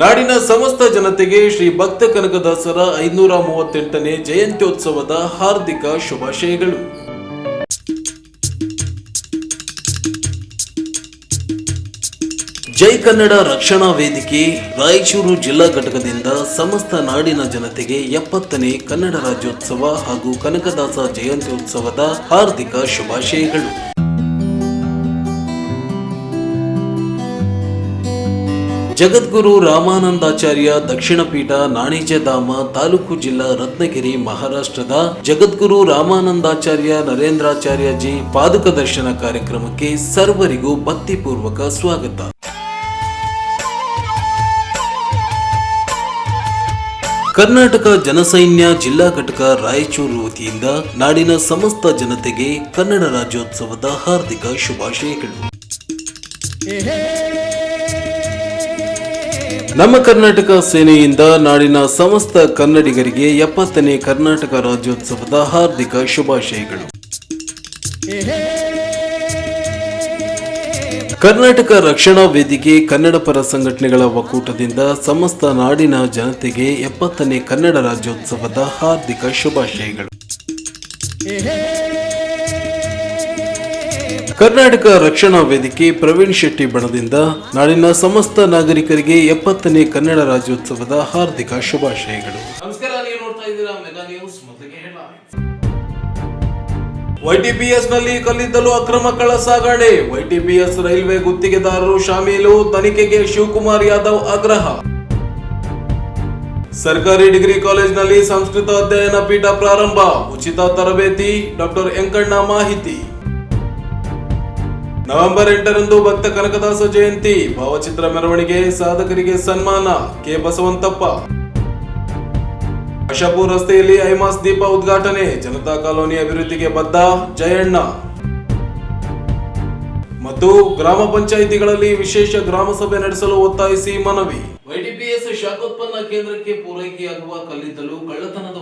ನಾಡಿನ ಸಮಸ್ತ ಜನತೆಗೆ ಶ್ರೀ ಭಕ್ತ ಕನಕದಾಸರ ಐನೂರ ಮೂವತ್ತೆಂಟನೇ ಜಯಂತ್ಯೋತ್ಸವದ ಹಾರ್ದಿಕ ಶುಭಾಶಯಗಳು. ಜೈ ಕನ್ನಡ ರಕ್ಷಣಾ ವೇದಿಕೆ, ರಾಯಚೂರು ಜಿಲ್ಲಾ ಘಟಕದಿಂದ ಸಮಸ್ತ ನಾಡಿನ ಜನತೆಗೆ ಎಪ್ಪತ್ತನೇ ಕನ್ನಡ ರಾಜ್ಯೋತ್ಸವ ಹಾಗೂ ಕನಕದಾಸ ಜಯಂತ್ಯೋತ್ಸವದ ಹಾರ್ದಿಕ ಶುಭಾಶಯಗಳು. ಜಗದ್ಗುರು ರಾಮಾನಂದಾಚಾರ್ಯ ದಕ್ಷಿಣ ಪೀಠ ನಾಣಿಜಧಾಮ ತಾಲೂಕು ಜಿಲ್ಲಾ ರತ್ನಗಿರಿ ಮಹಾರಾಷ್ಟ್ರದ ಜಗದ್ಗುರು ರಾಮಾನಂದಾಚಾರ್ಯ ನರೇಂದ್ರಾಚಾರ್ಯಜಿ ಪಾದುಕ ದರ್ಶನ ಕಾರ್ಯಕ್ರಮಕ್ಕೆ ಸರ್ವರಿಗೂ ಭಕ್ತಿಪೂರ್ವಕ ಸ್ವಾಗತ. ಕರ್ನಾಟಕ ಜನಸೈನ್ಯ ಜಿಲ್ಲಾ ಘಟಕ ರಾಯಚೂರು ವತಿಯಿಂದ ನಾಡಿನ ಸಮಸ್ತ ಜನತೆಗೆ ಕನ್ನಡ ರಾಜ್ಯೋತ್ಸವದ ಹಾರ್ದಿಕ ಶುಭಾಶಯಗಳು. ನಮ್ಮ ಕರ್ನಾಟಕ ಸೇನೆಯಿಂದ ನಾಡಿನ ಸಮಸ್ತ ಕನ್ನಡಿಗರಿಗೆ ಎಪ್ಪತ್ತನೇ ಕರ್ನಾಟಕ ರಾಜ್ಯೋತ್ಸವದ ಹಾರ್ದಿಕ ಶುಭಾಶಯಗಳು. ಕರ್ನಾಟಕ ರಕ್ಷಣಾ ವೇದಿಕೆ ಕನ್ನಡ ಪರ ಸಂಘಟನೆಗಳ ಒಕ್ಕೂಟದಿಂದ ಸಮಸ್ತ ನಾಡಿನ ಜನತೆಗೆ ಎಪ್ಪತ್ತನೇ ಕನ್ನಡ ರಾಜ್ಯೋತ್ಸವದ ಹಾರ್ದಿಕ ಶುಭಾಶಯಗಳು. ಕರ್ನಾಟಕ ರಕ್ಷಣಾ ವೇದಿಕೆ ಪ್ರವೀಣ್ ಶೆಟ್ಟಿ ಬಣದಿಂದ ನಾಡಿನ ಸಮಸ್ತ ನಾಗರಿಕರಿಗೆ ಎಪ್ಪತ್ತನೇ ಕನ್ನಡ ರಾಜ್ಯೋತ್ಸವದ ಹಾರ್ದಿಕ ಶುಭಾಶಯಗಳು. ನಮಸ್ಕಾರ ನೀವು ನೋಡ್ತಾ ಇದ್ದೀರಾ ಮೆಗಾ ನ್ಯೂಸ್ ಮೊದಲಿಗೆ ವೈಟಿಪಿಎಸ್ನಲ್ಲಿ ಕಲ್ಲಿದ್ದಲು ಅಕ್ರಮ ಕಳ ಸಾಗಣೆ ವೈಟಿಪಿಎಸ್ ರೈಲ್ವೆ ಗುತ್ತಿಗೆದಾರರು ಶಾಮೀಲು ತನಿಖೆಗೆ ಶಿವಕುಮಾರ್ ಯಾದವ್ ಆಗ್ರಹ. ಸರ್ಕಾರಿ ಡಿಗ್ರಿ ಕಾಲೇಜಿನಲ್ಲಿ ಸಂಸ್ಕೃತ ಅಧ್ಯಯನ ಪೀಠ ಪ್ರಾರಂಭ. ಉಚಿತ ತರಬೇತಿ ಡಾಕ್ಟರ್ ವೆಂಕಣ್ಣ ಮಾಹಿತಿ. ನವೆಂಬರ್ ಎಂಟರಂದು ಭಕ್ತ ಕನಕದಾಸ ಜಯಂತಿ. ಭಾವಚಿತ್ರ ಮೆರವಣಿಗೆ ಸಾಧಕರಿಗೆ ಸನ್ಮಾನ. ಕೆ. ಬಸವಂತಪ್ಪ. ಅಶಾಪುರ್ ರಸ್ತೆಯಲ್ಲಿ ಐಮಾಸ್ ದೀಪ ಉದ್ಘಾಟನೆ. ಜನತಾ ಕಾಲೋನಿ ಅಭಿವೃದ್ಧಿಗೆ ಬದ್ಧ ಜಯಣ್ಣ. ಮತ್ತು ಗ್ರಾಮ ಪಂಚಾಯಿತಿಗಳಲ್ಲಿ ವಿಶೇಷ ಗ್ರಾಮ ಸಭೆ ನಡೆಸಲು ಒತ್ತಾಯಿಸಿ ಮನವಿ. ವೈಟಿಪಿಎಸ್ ಶಾಖೋತ್ಪನ್ನ ಕೇಂದ್ರಕ್ಕೆ ಪೂರೈಕೆಯಾಗುವ ಕಲ್ಲಿದ್ದಲು ಕಳ್ಳತನದ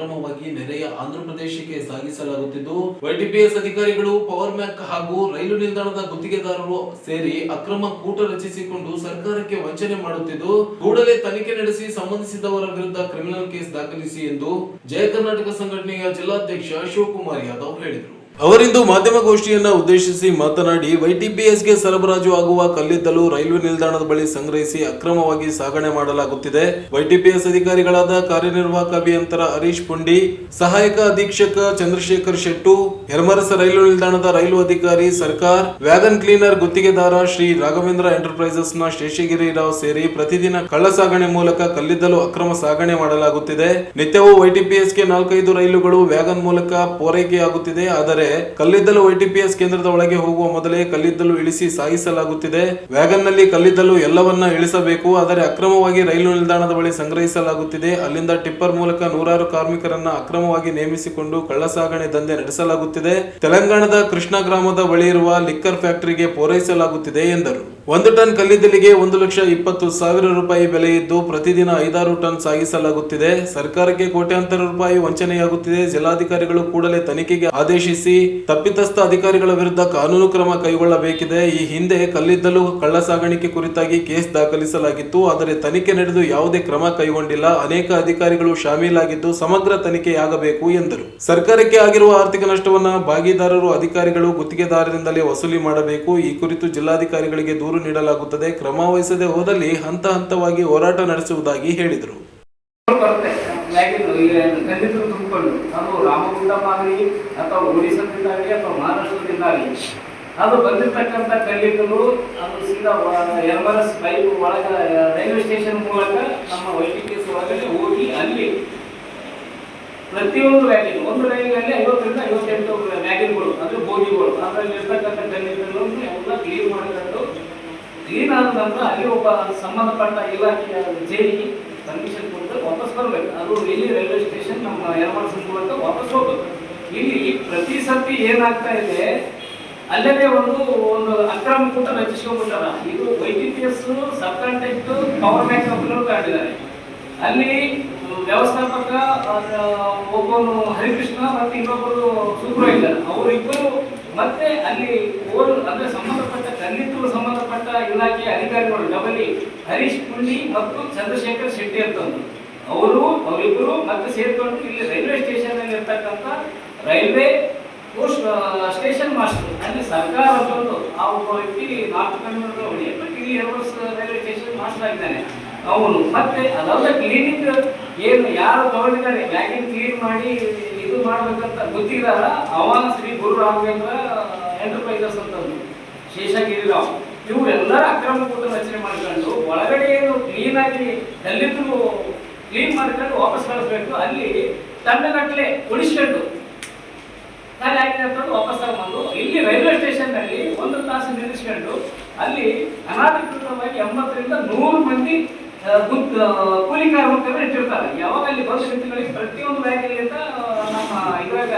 ಅಕ್ರಮವಾಗಿ ನೆರೆಯ ಆಂಧ್ರಪ್ರದೇಶಕ್ಕೆ ಸಾಗಿಸಲಾಗುತ್ತಿದ್ದು, ವೈಟಿಪಿಎಸ್ ಅಧಿಕಾರಿಗಳು, ಪವರ್ ಮ್ಯಾಕ್ ಹಾಗೂ ರೈಲು ನಿಲ್ದಾಣದ ಗುತ್ತಿಗೆದಾರರು ಸೇರಿ ಅಕ್ರಮ ಕೂಟ ರಚಿಸಿಕೊಂಡು ಸರ್ಕಾರಕ್ಕೆ ವಂಚನೆ ಮಾಡುತ್ತಿದ್ದು, ಕೂಡಲೇ ತನಿಖೆ ನಡೆಸಿ ಸಂಬಂಧಿಸಿದವರ ವಿರುದ್ಧ ಕ್ರಿಮಿನಲ್ ಕೇಸ್ ದಾಖಲಿಸಿ ಎಂದು ಜಯ ಕರ್ನಾಟಕ ಸಂಘಟನೆಯ ಜಿಲ್ಲಾಧ್ಯಕ್ಷ ಶಿವಕುಮಾರ್ ಯಾದವ್ ಹೇಳಿದರು. ಅವರಿಂದು ಮಾಧ್ಯಮಗೋಷ್ಠಿಯನ್ನು ಉದ್ದೇಶಿಸಿ ಮಾತನಾಡಿ ವೈಟಿಪಿಎಸ್ಗೆ ಸರಬರಾಜು ಆಗುವ ಕಲ್ಲಿದ್ದಲು ರೈಲ್ವೆ ನಿಲ್ದಾಣದ ಬಳಿ ಸಂಗ್ರಹಿಸಿ ಅಕ್ರಮವಾಗಿ ಸಾಗಣೆ ಮಾಡಲಾಗುತ್ತಿದೆ. ವೈಟಿಪಿಎಸ್ ಅಧಿಕಾರಿಗಳಾದ ಕಾರ್ಯನಿರ್ವಾಹಕ ಅಭಿಯಂತರ ಹರೀಶ್ ಪುಂಡಿ, ಸಹಾಯಕ ಅಧೀಕ್ಷಕ ಚಂದ್ರಶೇಖರ್ ಶೆಟ್ಟು, ಹೆರ್ಮರಸ ರೈಲ್ವೆ ನಿಲ್ದಾಣದ ರೈಲು ಅಧಿಕಾರಿ ಸರ್ಕಾರ್, ವ್ಯಾಗನ್ ಕ್ಲೀನರ್ ಗುತ್ತಿಗೆದಾರ ಶ್ರೀ ರಾಘವೇಂದ್ರ ಎಂಟರ್ಪ್ರೈಸಸ್ನ ಶೇಷಗಿರಿ ರಾವ್ ಸೇರಿ ಪ್ರತಿದಿನ ಕಳ್ಳ ಸಾಗಣೆ ಮೂಲಕ ಕಲ್ಲಿದ್ದಲು ಅಕ್ರಮ ಸಾಗಣೆ ಮಾಡಲಾಗುತ್ತಿದೆ. ನಿತ್ಯವೂ ವೈಟಿಪಿಎಸ್ಗೆ ನಾಲ್ಕೈದು ರೈಲುಗಳು ವ್ಯಾಗನ್ ಮೂಲಕ ಪೂರೈಕೆಯಾಗುತ್ತಿದೆ. ಆದರೆ ಕಲ್ಲಿದ್ದಲು ವೈಟಿಪಿಎಸ್ ಕೇಂದ್ರದ ಒಳಗೆ ಹೋಗುವ ಮೊದಲೇ ಕಲ್ಲಿದ್ದಲು ಇಳಿಸಿ ಸಾಗಿಸಲಾಗುತ್ತಿದೆ. ವ್ಯಾಗನ್ನಲ್ಲಿ ಕಲ್ಲಿದ್ದಲು ಎಲ್ಲವನ್ನ ಇಳಿಸಬೇಕು, ಆದರೆ ಅಕ್ರಮವಾಗಿ ರೈಲು ನಿಲ್ದಾಣದ ಬಳಿ ಸಂಗ್ರಹಿಸಲಾಗುತ್ತಿದೆ. ಅಲ್ಲಿಂದ ಟಿಪ್ಪರ್ ಮೂಲಕ ನೂರಾರು ಕಾರ್ಮಿಕರನ್ನ ಅಕ್ರಮವಾಗಿ ನೇಮಿಸಿಕೊಂಡು ಕಳ್ಳಸಾಗಣೆ ದಂಧೆ ನಡೆಸಲಾಗುತ್ತಿದೆ. ತೆಲಂಗಾಣದ ಕೃಷ್ಣ ಗ್ರಾಮದ ಬಳಿ ಇರುವ ಲಿಕ್ಕರ್ ಫ್ಯಾಕ್ಟರಿಗೆ ಪೂರೈಸಲಾಗುತ್ತಿದೆ ಎಂದರು. ಒಂದು ಟನ್ ಕಲ್ಲಿದ್ದಲಿಗೆ ಒಂದು ಲಕ್ಷ ಇಪ್ಪತ್ತು ಸಾವಿರ ರೂಪಾಯಿ ಬೆಲೆ ಇದ್ದು ಪ್ರತಿದಿನ ಐದಾರು ಟನ್ ಸಾಗಿಸಲಾಗುತ್ತಿದೆ. ಸರ್ಕಾರಕ್ಕೆ ಕೋಟ್ಯಾಂತರ ರೂಪಾಯಿ ವಂಚನೆಯಾಗುತ್ತಿದೆ. ಜಿಲ್ಲಾಧಿಕಾರಿಗಳು ಕೂಡಲೇ ತನಿಖೆಗೆ ಆದೇಶಿಸಿ ತಪ್ಪಿತಸ್ಥ ಅಧಿಕಾರಿಗಳ ವಿರುದ್ಧ ಕಾನೂನು ಕ್ರಮ ಕೈಗೊಳ್ಳಬೇಕಿದೆ. ಈ ಹಿಂದೆ ಕಲ್ಲಿದ್ದಲು ಕಳ್ಳ ಸಾಗಾಣಿಕೆ ಕುರಿತಾಗಿ ಕೇಸ್ ದಾಖಲಿಸಲಾಗಿತ್ತು. ಆದರೆ ತನಿಖೆ ನಡೆದು ಯಾವುದೇ ಕ್ರಮ ಕೈಗೊಂಡಿಲ್ಲ. ಅನೇಕ ಅಧಿಕಾರಿಗಳು ಶಾಮೀಲಾಗಿದ್ದು ಸಮಗ್ರ ತನಿಖೆಯಾಗಬೇಕು ಎಂದರು. ಸರ್ಕಾರಕ್ಕೆ ಆಗಿರುವ ಆರ್ಥಿಕ ನಷ್ಟವನ್ನು ಭಾಗಿದಾರರು ಅಧಿಕಾರಿಗಳು ಗುತ್ತಿಗೆದಾರರಿಂದಲೇ ವಸೂಲಿ ಮಾಡಬೇಕು. ಈ ಕುರಿತು ಜಿಲ್ಲಾಧಿಕಾರಿಗಳಿಗೆ ದೂರು ನೀಡಲಾಗುತ್ತದೆ. ಕ್ರಮ ವಹಿಸದೆ ಹೋದಲ್ಲಿ ಹಂತ ಹಂತವಾಗಿ ಹೋರಾಟ ನಡೆಸುವುದಾಗಿ ಹೇಳಿದರು. ಅದು ಬಂದಿರತಕ್ಕಂಥ ಕಲ್ಲಿದ್ದಲು ಅದು ಸೀದಾ ಎರ್ಮರಸ್ ಪೈಪ್ ಒಳಗ, ರೈಲ್ವೆ ಸ್ಟೇಷನ್ ಮೂಲಕ ನಮ್ಮ ವೈದ್ಯಕೀಯ ಒಳಗಡೆ ಹೋಗಿ ಅಲ್ಲಿ ಪ್ರತಿಯೊಂದು ವ್ಯಾಗಿನ್, ಒಂದು ರೈಲಿನಲ್ಲಿ ಐವತ್ತರಿಂದ ಐವತ್ತೆಂಟು ವ್ಯಾಗಿನ್ಗಳು, ಅಂದ್ರೆ ಬೋಗಿಗಳು. ಅದರಲ್ಲಿ ಇರ್ತಕ್ಕಂಥ ಕಲ್ಲಿದ್ದಲು ಎಲ್ಲ ಕ್ಲೀನ್ ಮಾಡಿಕೊಂಡು ಕ್ಲೀನ್ ಅಂದ್ರೆ ಅಲ್ಲಿ ಒಬ್ಬ ಸಂಬಂಧಪಟ್ಟ ಇಲಾಖೆಯ ಜೈಲಿಗೆ ಪರ್ಮಿಷನ್ ಕೊಟ್ಟು ವಾಪಸ್ ಬರಬೇಕು. ಅದು ಇಲ್ಲಿ ರೈಲ್ವೆ ಸ್ಟೇಷನ್ ನಮ್ಮ ಯರಮರಸ ಮೂಲಕ ವಾಪಸ್ ಹೋಗ್ಬೇಕು. ಇಲ್ಲಿ ಪ್ರತಿ ಸರ್ತಿ ಏನಾಗ್ತಾ ಇದೆ, ಅಲ್ಲದೆ ಒಂದು ಒಂದು ಅಕ್ರಮ ಕೂಟ ರಚಿಸ್ಕೊಂಡ್ಬಿಟ್ಟಾರ. ಇದು ವೈದ್ಯಕೀಯಸ್ ಸಬ್ ಕಾಂಟ್ರಾಕ್ಟ್ ಪವರ್ ಬ್ಯಾಂಕ್ ಕಂಪ್ನಿಗಳು ಕಾಡಿದ್ದಾರೆ ಅಲ್ಲಿ ವ್ಯವಸ್ಥಾಪಕ ಒಬ್ಬನು ಹರಿಕೃಷ್ಣ ಮತ್ತೆ ಇನ್ನೊಬ್ಬರು ಇದ್ದಾರೆ ಅವರಿಬ್ಬರು ಮತ್ತೆ ಅಲ್ಲಿ ಓಲ್ ಅಂದ್ರೆ ಸಂಬಂಧಪಟ್ಟ ಇಲಾಖೆಯ ಅಧಿಕಾರಿಗಳು ಡಬಲಿ ಹರೀಶ್ ಪುಂಡಿ ಮತ್ತು ಚಂದ್ರಶೇಖರ್ ಶೆಟ್ಟಿ ಅಂತಂದು ಅವರು ಅವರಿಬ್ಬರು ಮತ್ತೆ ಸೇರಿಕೊಂಡು ಇಲ್ಲಿ ರೈಲ್ವೆ ಸ್ಟೇಷನ್ ಅಲ್ಲಿ ಇರ್ತಕ್ಕಂಥ ರೈಲ್ವೆ ಸ್ಟೇಷನ್ ಮಾಸ್ಟರ್, ಅಲ್ಲಿ ಸರ್ಕಾರ ಬಂದು ಆ ಒಬ್ಬ ವ್ಯಕ್ತಿ ನಾರ್ತ್ ಕನ್ನಡ ಇಲ್ಲಿ ರೈಲ್ವೆ ಸ್ಟೇಷನ್ ಮಾಸ್ಟರ್ ಆಗಿದ್ದಾನೆ. ಅವನು ಮತ್ತೆ ಅದಲ್ಲದೆ ಕ್ಲೀನಿಂಗ್ ಏನು ಯಾರು ತಗೊಂಡಿದ್ದಾರೆ ಬ್ಯಾಗಿಂಗ್ ಕ್ಲೀನ್ ಮಾಡಿ ಇದು ಮಾಡ್ಬೇಕಂತ ಗೊತ್ತಿದ್ದಾರ ಅವನ ಶ್ರೀ ಗುರು ರಾಘವೇಂದ್ರ ಎಂಟರ್ಪ್ರೈಸಸ್ ಅಂತಂದು ಶೇಷಗಿರಿರಾವ್ ಇವರೆಲ್ಲರ ಅಕ್ರಮ ಕೂಟ ರಚನೆ ಮಾಡ್ಕೊಂಡು ಒಳಗಡೆ ಏನು ಕ್ಲೀನ್ ಆಗಿ ಎಲ್ಲಿದ್ರು ಕ್ಲೀನ್ ಮಾಡ್ಕೊಂಡು ವಾಪಸ್ ಕಳಿಸ್ಬೇಕು. ಅಲ್ಲಿ ತಂಡಗಟ್ಟಲೆ ಉಳಿಸ್ಕೊಂಡು ಖಾಲಿ ಆಗಿದೆ ಅಂತಂದು ವಾಪಸ್ ತಗೊಂಡು ಇಲ್ಲಿ ರೈಲ್ವೆ ಸ್ಟೇಷನ್ನಲ್ಲಿ ಒಂದು ತಾಸು ನಿಲ್ಲಿಸ್ಕೊಂಡು ಅಲ್ಲಿ ಅನಾಧಿಕೃತವಾಗಿ ಎಂಬತ್ತರಿಂದ ನೂರು ಮಂದಿ ಕೂಲಿ ಕಾರ್ಮಿಕರು ಇಟ್ಟಿರ್ತಾರೆ. ಯಾವಾಗ ಅಲ್ಲಿ ಬಸ್ ಪ್ರತಿಯೊಂದು ಪ್ರತಿಯೊಂದು ಅಂತ ನಮ್ಮ ಇದ್ರಾಗ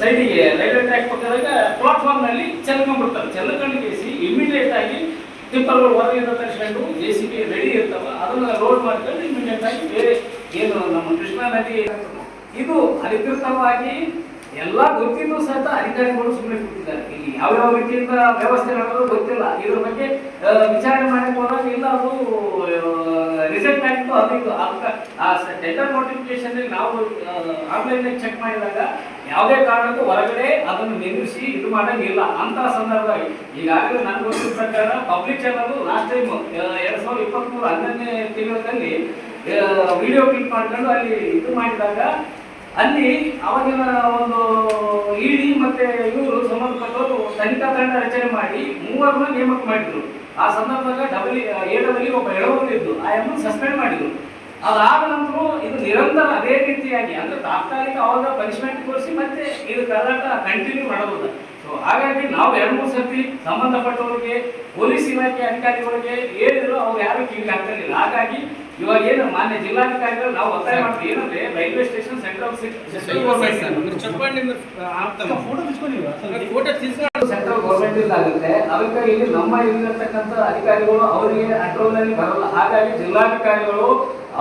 ಸೈಡಿಗೆ ರೈಲ್ವೆ ಟ್ರ್ಯಾಕ್ ಪಕ್ಕದಾಗ ಪ್ಲಾಟ್ಫಾರ್ಮ್ನಲ್ಲಿ ಚೆಲ್ಕೊಂಡ್ಬಿಡ್ತಾರೆ. ಚೆಲ್ಕೊಂಡು ಕೇಸಿ ಇಮಿಡಿಯೇಟ್ ಆಗಿ ಟಿಪ್ಪರ್ಗಳು ಹೊರಗಿಂದ ತರಿಸ್ಕೊಂಡು ಜೆ ಸಿ ಬಿ ರೆಡಿ ಇರ್ತಾವ. ಅದನ್ನ ರೋಡ್ ಮಾಡ್ಕೊಂಡು ಇಮಿಡಿಯೇಟ್ ಆಗಿ ಬೇರೆ ಏನು ನಮ್ಮ ಕೃಷ್ಣಾ ನದಿ ಇದು ಅಧಿಕೃತವಾಗಿ ಎಲ್ಲ ಗೊತ್ತಿದ್ದು ಸಹಿತ ಅಧಿಕಾರಿಗಳು ಸುಮ್ಮನೆ ಕೂತಿದ್ದಾರೆ. ಇಲ್ಲಿ ಯಾವ್ಯಾವ ರೀತಿಯಿಂದ ವ್ಯವಸ್ಥೆ ನಡೆದು ಗೊತ್ತಿಲ್ಲ. ಇದ್ರ ಬಗ್ಗೆ ವಿಚಾರಣೆ ಮಾಡಕ್ಕೆ ಹೋದಾಗ ಇಲ್ಲ, ಅದು ರಿಸಲ್ಟ್ ಆಗಿತ್ತು ಅದು ಅದಕ್ಕೆ ಆ ಟೆಂಡರ್ ನೋಟಿಫಿಕೇಶನ್ ನಾವು ಆನ್ಲೈನ್ ಚೆಕ್ ಮಾಡಿದಾಗ ಯಾವುದೇ ಕಾರಣಕ್ಕೂ ಹೊರಗಡೆ ಅದನ್ನು ನಿಲ್ಲಿಸಿ ಇದು ಮಾಡಂಗಿಲ್ಲ ಅಂತ ಸಂದರ್ಭದಲ್ಲಿ ಈಗಾಗಲೇ ನನ್ನ ಗೊತ್ತಿನ ಪ್ರಕಾರ ಪಬ್ಲಿಕ್ ಚಾನಲ್ ಲಾಸ್ಟ್ ಟೈಮ್ ಎರಡ್ ಸಾವಿರದ ಇಪ್ಪತ್ಮೂರು ಹನ್ನೊಂದನೇ ತಿಂಗಳಲ್ಲಿ ವಿಡಿಯೋ ಕ್ಲಿಕ್ ಮಾಡ್ಕೊಂಡು ಅಲ್ಲಿ ಇದು ಮಾಡಿದಾಗ ಅಲ್ಲಿ ಅವಾಗಿನ ಒಂದು ಇಡಿ ಮತ್ತೆ ಇವರು ಸಂಬಂಧಪಟ್ಟವರು ತನಿಖಾ ತಂಡ ರಚನೆ ಮಾಡಿ ಮೂವರನ್ನ ನೇಮಕ ಮಾಡಿದ್ರು. ಆ ಸಂದರ್ಭದಾಗ ಡಬಲ್ ಎ ಡಬಲ್ ಒಬ್ಬ ಎಳವರು ಇದ್ದು ಆ ಎಂ ಸಸ್ಪೆಂಡ್ ಮಾಡಿದ್ರು ಅದಾದ ನಂತರ ಇದು ನಿರಂತರ ಅದೇ ರೀತಿಯಾಗಿ ಅಂದ್ರೆ ತಾತ್ಕಾಲಿಕ ಅವಾಗ ಪನಿಷ್ಮೆಂಟ್ ಕೊಡಿಸಿ ಮತ್ತೆ ಇದು ಕರಾಟ ಕಂಟಿನ್ಯೂ ಮಾಡಬಹುದು ಸೊ ಹಾಗಾಗಿ ನಾವು ಎರಡು ಮೂರು ಸರ್ತಿ ಸಂಬಂಧಪಟ್ಟವ್ರಿಗೆ ಪೊಲೀಸ್ ಇಲಾಖೆ ಅಧಿಕಾರಿಗಳಿಗೆ ಹೇಳಿದ್ರು ಅವ್ರು ಯಾರು ಕಿವಿಗೆ ಆಗ್ತಿರಲಿಲ್ಲ ಹಾಗಾಗಿ ಇವಾಗ ಏನು ಮಾನ್ಯ ಜಿಲ್ಲಾಧಿಕಾರಿಗಳು ನಾವು ಒತ್ತಾಯ ಮಾಡ್ತೀವಿ ಏನಂದ್ರೆ railway station central central government ಆಗುತ್ತೆ. ಅದಕ್ಕೆ ಇಲ್ಲಿ ನಮ್ಮ ಇಲ್ಲಿರ್ತಕ್ಕಂಥ ಅಧಿಕಾರಿಗಳು ಅವರಿಗೆ ಕಂಟ್ರೋಲ್ನಲ್ಲಿ ಬರಲ್ಲ. ಹಾಗಾಗಿ ಜಿಲ್ಲಾಧಿಕಾರಿಗಳು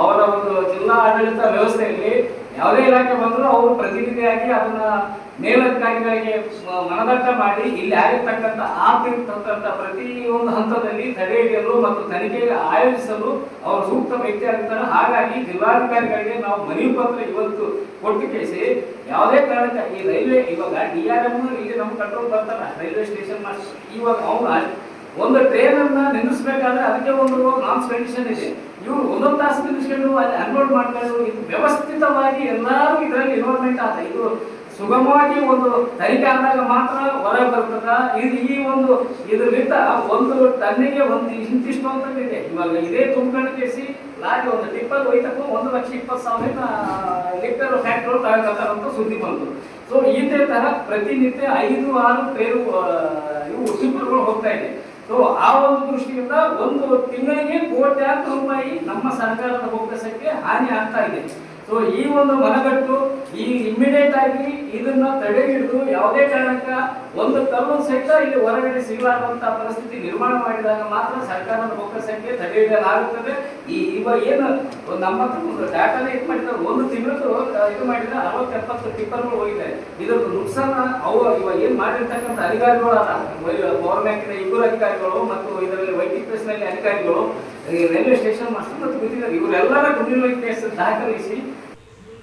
ಅವರ ಒಂದು ಜಿಲ್ಲಾ ಆಡಳಿತ ವ್ಯವಸ್ಥೆಯಲ್ಲಿ ಯಾವುದೇ ಇಲಾಖೆ ಬಂದರೂ ಅವರು ಪ್ರತಿನಿಧಿಯಾಗಿ ಅದನ್ನ ಮೇಲಧಿಕಾರಿಗಳಿಗೆ ಮನದಟ್ಟ ಮಾಡಿ, ಇಲ್ಲಿ ಆಗಿರ್ತಕ್ಕಂಥ ಆಗ್ತಿರ್ತಕ್ಕಂಥ ಪ್ರತಿಯೊಂದು ಹಂತದಲ್ಲಿ ತಡೆ ಹಿಡಿಯಲು ಮತ್ತು ತನಿಖೆಗೆ ಆಯೋಜಿಸಲು ಅವರು ಸೂಕ್ತ ವ್ಯಕ್ತಿ ಆಗಿರ್ತಾರೆ ಹಾಗಾಗಿ ಜಿಲ್ಲಾಧಿಕಾರಿಗಳಿಗೆ ನಾವು ಮನವಿ ಪತ್ರ ಇವತ್ತು ಕೊಟ್ಟು ಕೇಸಿ ಯಾವುದೇ ಕಾರಣಕ್ಕೆ ಈ ರೈಲ್ವೆ ಇವಾಗ ಡಿ ಆರ್ ಎಂ ಇಲ್ಲಿ ನಮ್ಮ ಕಂಟ್ರೋಲ್ ಬರ್ತಾರ, ರೈಲ್ವೆ ಸ್ಟೇಷನ್ ಮಾಸ್ಟರ್. ಇವಾಗ ಅವನು ಒಂದು ಟ್ರೈನ್ ಅನ್ನ ನಿಲ್ಲಿಸಬೇಕಾದ್ರೆ ಅದಕ್ಕೆ ಒಂದು ನಾಮ್ಸ್ ಕಂಡೀಷನ್ ಇದೆ. ಇವ್ರು ಒಂದೊಂದು ತಾಸು ನಿಲ್ಲಿಸ್ಕೊಂಡು ಅಲ್ಲಿ ಅನ್ಲೋಡ್ ಮಾಡ್ಕೊಂಡು ವ್ಯವಸ್ಥಿತವಾಗಿ ಎಲ್ಲರೂ ಇದರಲ್ಲಿ ಇನ್ವಾಲ್ವ್ಮೆಂಟ್ ಆತ ಇದು ಸುಗಮವಾಗಿ ಒಂದು ತನಿಖೆ ಆದಾಗ ಮಾತ್ರ ಹೊರಗೆ ಬರ್ತದ. ಇದು ಈ ಒಂದು ಇದರಿಂದ ಒಂದು ಟನ್ನಿಗೆ ಒಂದು ಇಂತಿಷ್ಟು ಅಂತ ಇದೆ ಇವಾಗ ಇದೇ ತುಂಬ್ಕೊಂಡು ಕೇಸಿ ಲಾರಿ ಒಂದು ಟಿಪ್ಪರ್ ಒಯ್ತಕ್ಕೂ ಒಂದು ಲಕ್ಷ ಇಪ್ಪತ್ತು ಸಾವಿರ ಲಿಕ್ಕರ್ ಫ್ಯಾಕ್ಟ್ರಿ ತಗೊಳ್ತಾರಂತ ಸುದ್ದಿ ಬಂತು. ಸೊ ಇದೇ ತರ ಪ್ರತಿನಿತ್ಯ ಐದು, ಆರು ಪೇರು ಇವು ಟಿಪ್ಪರ್ಗಳು ಹೋಗ್ತಾ ಇದೆ. ಸೊ ಆ ಒಂದು ದೃಷ್ಟಿಯಿಂದ ಒಂದು ತಿಂಗಳಿಗೆ ಕೋಟ್ಯಾಂತರ ರೂಪಾಯಿ ನಮ್ಮ ಸರ್ಕಾರದ ಬೊಕ್ಕಸಕ್ಕೆ ಹಾನಿ ಆಗ್ತಾ ಇದೆ. ಸೊ ಈ ಒಂದು ಮನಗಟ್ಟು ಈ ಇಮಿಡಿಯೇಟ್ ಆಗಿ ಇದನ್ನ ತಡೆ ಹಿಡಿದು ಯಾವುದೇ ಕಾರಣಕ್ಕ ಒಂದು ಕಲ್ಲು ಸಹಿತ ಇಲ್ಲಿ ಹೊರಗಡೆ ಸಿಗಲಾರದಂತಹ ಪರಿಸ್ಥಿತಿ ನಿರ್ಮಾಣ ಮಾಡಿದಾಗ ಮಾತ್ರ ಸರ್ಕಾರದ ಬೊಕ್ಕಸಕ್ಕೆ ಸಂಖ್ಯೆ ತಡೆಯಲಾಗುತ್ತದೆ ಈ ಇವಾಗ ಏನು ನಮ್ಮ ಹತ್ರ ಒಂದು ಡಾಟಾನೇ ಇದು ಮಾಡಿದ್ದಾರೆ ಒಂದು ತಿಂಗಳು ಇದು ಮಾಡಿದ್ರೆ ಅರವತ್ತು ಎಪ್ಪತ್ತು ಟಿಪ್ಪರ್ಗಳು ಹೋಗಿದೆ ಇದೊಂದು ನುಕ್ಸಾನ ಅವು ಇವಾಗ ಏನು ಮಾಡಿರ್ತಕ್ಕಂಥ ಅಧಿಕಾರಿಗಳು ಬ್ಯಾಂಕಿನ ಇಬ್ಬರು ಅಧಿಕಾರಿಗಳು ಮತ್ತು ಇದರಲ್ಲಿ ವೈದ್ಯ ನಲ್ಲಿ ಅಧಿಕಾರಿಗಳು ರೈಲ್ವೆ ಸ್ಟೇಷನ್ ಮಾಸ್ಟರ್ ಮತ್ತು ಇವರೆಲ್ಲರ ಗುಂಡಿನ ದಾಖಲಿಸಿ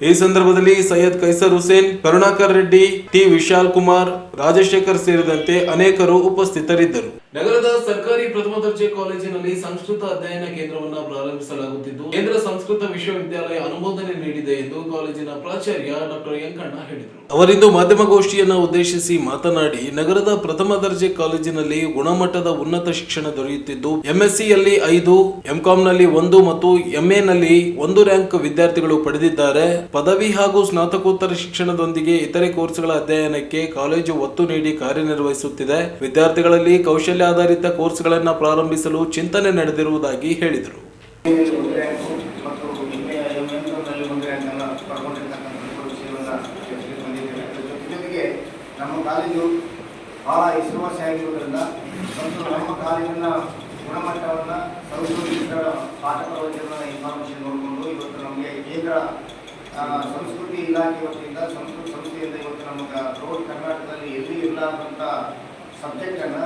ಈ ಸಂದರ್ಭದಲ್ಲಿ ಸೈಯದ್ ಕೈಸರ್ ಹುಸೇನ್ ಕರುಣಾಕರ್ ರೆಡ್ಡಿ ಟಿ ವಿಶಾಲ್ ಕುಮಾರ್ ರಾಜಶೇಖರ್ ಸೇರಿದಂತೆ ಅನೇಕರು ಉಪಸ್ಥಿತರಿದ್ದರು. ನಗರದ ಸರ್ಕಾರಿ ಪ್ರಥಮ ದರ್ಜೆ ಕಾಲೇಜಿನಲ್ಲಿ ಸಂಸ್ಕೃತ ಅಧ್ಯಯನ ಕೇಂದ್ರವನ್ನು ಪ್ರಾರಂಭಿಸಲಾಗುತ್ತಿದ್ದು, ಕೇಂದ್ರ ಸಂಸ್ಕೃತ ವಿಶ್ವವಿದ್ಯಾಲಯ ಅನುಮೋದನೆ ನೀಡಿದೆ ಎಂದು ಕಾಲೇಜಿನ ಪ್ರಾಚಾರ್ಯ ಡಾಕ್ಟರ್ ಯಂಕಣ್ಣ ಹೇಳಿದರು. ಅವರಿಂದು ಮಾಧ್ಯಮಗೋಷ್ಠಿಯನ್ನ ಉದ್ದೇಶಿಸಿ ಮಾತನಾಡಿ, ನಗರದ ಪ್ರಥಮ ದರ್ಜೆ ಕಾಲೇಜಿನಲ್ಲಿ ಗುಣಮಟ್ಟದ ಉನ್ನತ ಶಿಕ್ಷಣ ದೊರೆಯುತ್ತಿದ್ದು, ಎಂಎಸ್ಸಿಯಲ್ಲಿ ಐದು, ಎಂಕಾಂನಲ್ಲಿ ಒಂದು ಮತ್ತು ಎಂಎ ನಲ್ಲಿ ಒಂದು ರ್ಯಾಂಕ್ ವಿದ್ಯಾರ್ಥಿಗಳು ಪಡೆದಿದ್ದಾರೆ. ಪದವಿ ಹಾಗೂ ಸ್ನಾತಕೋತ್ತರ ಶಿಕ್ಷಣದೊಂದಿಗೆ ಇತರೆ ಕೋರ್ಸ್ಗಳ ಅಧ್ಯಯನಕ್ಕೆ ಕಾಲೇಜು ಒತ್ತು ನೀಡಿ ಕಾರ್ಯನಿರ್ವಹಿಸುತ್ತಿದೆ. ವಿದ್ಯಾರ್ಥಿಗಳಲ್ಲಿ ಕೌಶಲ್ಯಾಧಾರಿತ ಕೋರ್ಸ್ಗಳನ್ನು ಪ್ರಾರಂಭಿಸಲು ಚಿಂತನೆ ನಡೆದಿರುವುದಾಗಿ ಹೇಳಿದರು. ನಮ್ಮ ಕಾಲೇಜು ಭಾಳ ಹೆಸರು ವರ್ಷ ಆಗಿರುವುದರಿಂದ ಮತ್ತು ನಮ್ಮ ಕಾಲೇಜಿನ ಗುಣಮಟ್ಟವನ್ನು ಸಂಸ್ಕೃತಿ ಪಾಠ ಪ್ರವಚನ ಇನ್ಫಾರ್ಮೇಷನ್ ನೋಡಿಕೊಂಡು ಇವತ್ತು ನಮಗೆ ಕೇಂದ್ರ ಸಂಸ್ಕೃತಿ ಇಲಾಖೆ ವತಿಯಿಂದ, ಸಂಸ್ಕೃತಿ ಸಂಸ್ಥೆಯಿಂದ ಇವತ್ತು ನಮಗೆ ರೋಡ್ ಕರ್ನಾಟಕದಲ್ಲಿ ಎಲ್ಲಿ ಇರಲಾರ್ದಂಥ ಸಬ್ಜೆಕ್ಟನ್ನು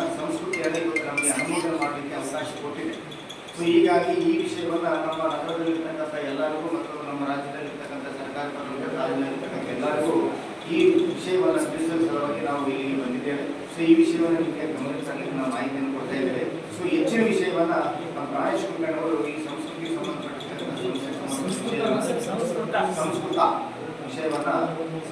ಇವತ್ತು ನಮ್ಮ ನಮಗೆ ಅನುಮೋದನೆ ಮಾಡಲಿಕ್ಕೆ ಅವಕಾಶ ಕೊಟ್ಟಿದೆ. ಸೊ ಹೀಗಾಗಿ ಈ ವಿಷಯವನ್ನು ನಮ್ಮ ನಗರದಲ್ಲಿರ್ತಕ್ಕಂಥ ಎಲ್ಲರಿಗೂ ಮತ್ತು ನಮ್ಮ ರಾಜ್ಯದಲ್ಲಿರ್ತಕ್ಕಂಥ ಸರ್ಕಾರ ರಾಜ್ಯದಲ್ಲಿರ್ತಕ್ಕಂಥ ಎಲ್ಲರಿಗೂ ಈ ವಿಷಯವನ್ನು ತಿಳಿಸುವ ಸಲುವಾಗಿ ನಾವು ಇಲ್ಲಿ ಬಂದಿದ್ದೇವೆ. ಸೊ ಈ ವಿಷಯವನ್ನು ನಿಮಗೆ ಗಮನಿಸಲಿಕ್ಕೆ ನಾವು ಮಾಹಿತಿಯನ್ನು ಕೊಡ್ತಾ ಇದ್ದೇವೆ ಸೊ ಹೆಚ್ಚಿನ ವಿಷಯವನ್ನ ನಮ್ಮ ಪ್ರಾಯಶ್ ಕುಲಕರ್ಣಿ ಈ ಸಂಸ್ಕೃತಿ ಸಂಬಂಧಪಟ್ಟ ಸಂಸ್ಕೃತ ಸಂಸ್ಕೃತ ವಿಷಯವನ್ನ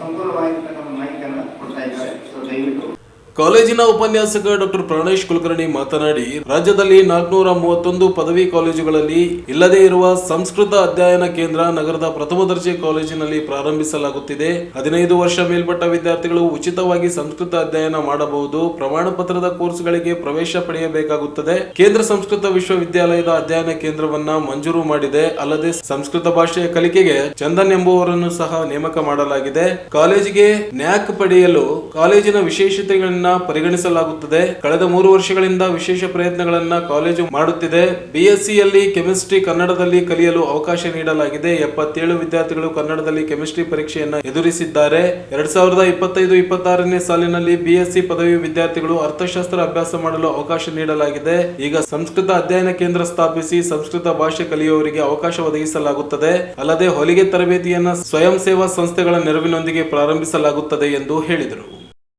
ಸಂಪೂರ್ಣವಾಗಿರ್ತಕ್ಕಂಥ ಮಾಹಿತಿಯನ್ನು ಕೊಡ್ತಾ ಇದ್ದಾರೆ. ಸೊ ದಯವಿಟ್ಟು ಕಾಲೇಜಿನ ಉಪನ್ಯಾಸಕ ಡಾಕ್ಟರ್ ಪ್ರಾಣೇಶ್ ಕುಲಕರ್ಣಿ ಮಾತನಾಡಿ, ರಾಜ್ಯದಲ್ಲಿ ನಾಲ್ಕುನೂರ ಮೂವತ್ತೊಂದು ಪದವಿ ಕಾಲೇಜುಗಳಲ್ಲಿ ಇಲ್ಲದೇ ಇರುವ ಸಂಸ್ಕೃತ ಅಧ್ಯಯನ ಕೇಂದ್ರ ನಗರದ ಪ್ರಥಮ ದರ್ಜೆ ಕಾಲೇಜಿನಲ್ಲಿ ಪ್ರಾರಂಭಿಸಲಾಗುತ್ತಿದೆ. ಹದಿನೈದು ವರ್ಷ ಮೇಲ್ಪಟ್ಟ ವಿದ್ಯಾರ್ಥಿಗಳು ಉಚಿತವಾಗಿ ಸಂಸ್ಕೃತ ಅಧ್ಯಯನ ಮಾಡಬಹುದು. ಪ್ರಮಾಣ ಪತ್ರದ ಕೋರ್ಸ್ಗಳಿಗೆ ಪ್ರವೇಶ ಪಡೆಯಬೇಕಾಗುತ್ತದೆ. ಕೇಂದ್ರ ಸಂಸ್ಕೃತ ವಿಶ್ವವಿದ್ಯಾಲಯದ ಅಧ್ಯಯನ ಕೇಂದ್ರವನ್ನ ಮಂಜೂರು ಮಾಡಿದೆ. ಅಲ್ಲದೆ ಸಂಸ್ಕೃತ ಭಾಷೆಯ ಕಲಿಕೆಗೆ ಚಂದನ್ ಎಂಬುವರನ್ನು ಸಹ ನೇಮಕ ಮಾಡಲಾಗಿದೆ. ಕಾಲೇಜಿಗೆ ನ್ಯಾಕ್ ಪಡೆಯಲು ಕಾಲೇಜಿನ ವಿಶೇಷತೆಗಳನ್ನ ಪರಿಗಣಿಸಲಾಗುತ್ತದೆ. ಕಳೆದ ಮೂರು ವರ್ಷಗಳಿಂದ ವಿಶೇಷ ಪ್ರಯತ್ನಗಳನ್ನ ಕಾಲೇಜು ಮಾಡುತ್ತಿದೆ. ಬಿಎಸ್ಸಿಯಲ್ಲಿ ಕೆಮಿಸ್ಟ್ರಿ ಕನ್ನಡದಲ್ಲಿ ಕಲಿಯಲು ಅವಕಾಶ ನೀಡಲಾಗಿದೆ. ಎಪ್ಪತ್ತೇಳು ವಿದ್ಯಾರ್ಥಿಗಳು ಕನ್ನಡದಲ್ಲಿ ಕೆಮಿಸ್ಟ್ರಿ ಪರೀಕ್ಷೆಯನ್ನು ಎದುರಿಸಿದ್ದಾರೆ. ಎರಡ್ ಸಾವಿರದ ಇಪ್ಪತ್ತೈದು, ಇಪ್ಪತ್ತಾರನೇ ಸಾಲಿನಲ್ಲಿ ಬಿಎಸ್ಸಿ ಪದವಿ ವಿದ್ಯಾರ್ಥಿಗಳು ಅರ್ಥಶಾಸ್ತ್ರ ಅಭ್ಯಾಸ ಮಾಡಲು ಅವಕಾಶ ನೀಡಲಾಗಿದೆ. ಈಗ ಸಂಸ್ಕೃತ ಅಧ್ಯಯನ ಕೇಂದ್ರ ಸ್ಥಾಪಿಸಿ ಸಂಸ್ಕೃತ ಭಾಷೆ ಕಲಿಯುವವರಿಗೆ ಅವಕಾಶ ಒದಗಿಸಲಾಗುತ್ತದೆ. ಅಲ್ಲದೆ ಹೊಲಿಗೆ ತರಬೇತಿಯನ್ನು ಸ್ವಯಂ ಸೇವಾ ಸಂಸ್ಥೆಗಳ ನೆರವಿನೊಂದಿಗೆ ಪ್ರಾರಂಭಿಸಲಾಗುತ್ತದೆ ಎಂದು ಹೇಳಿದರು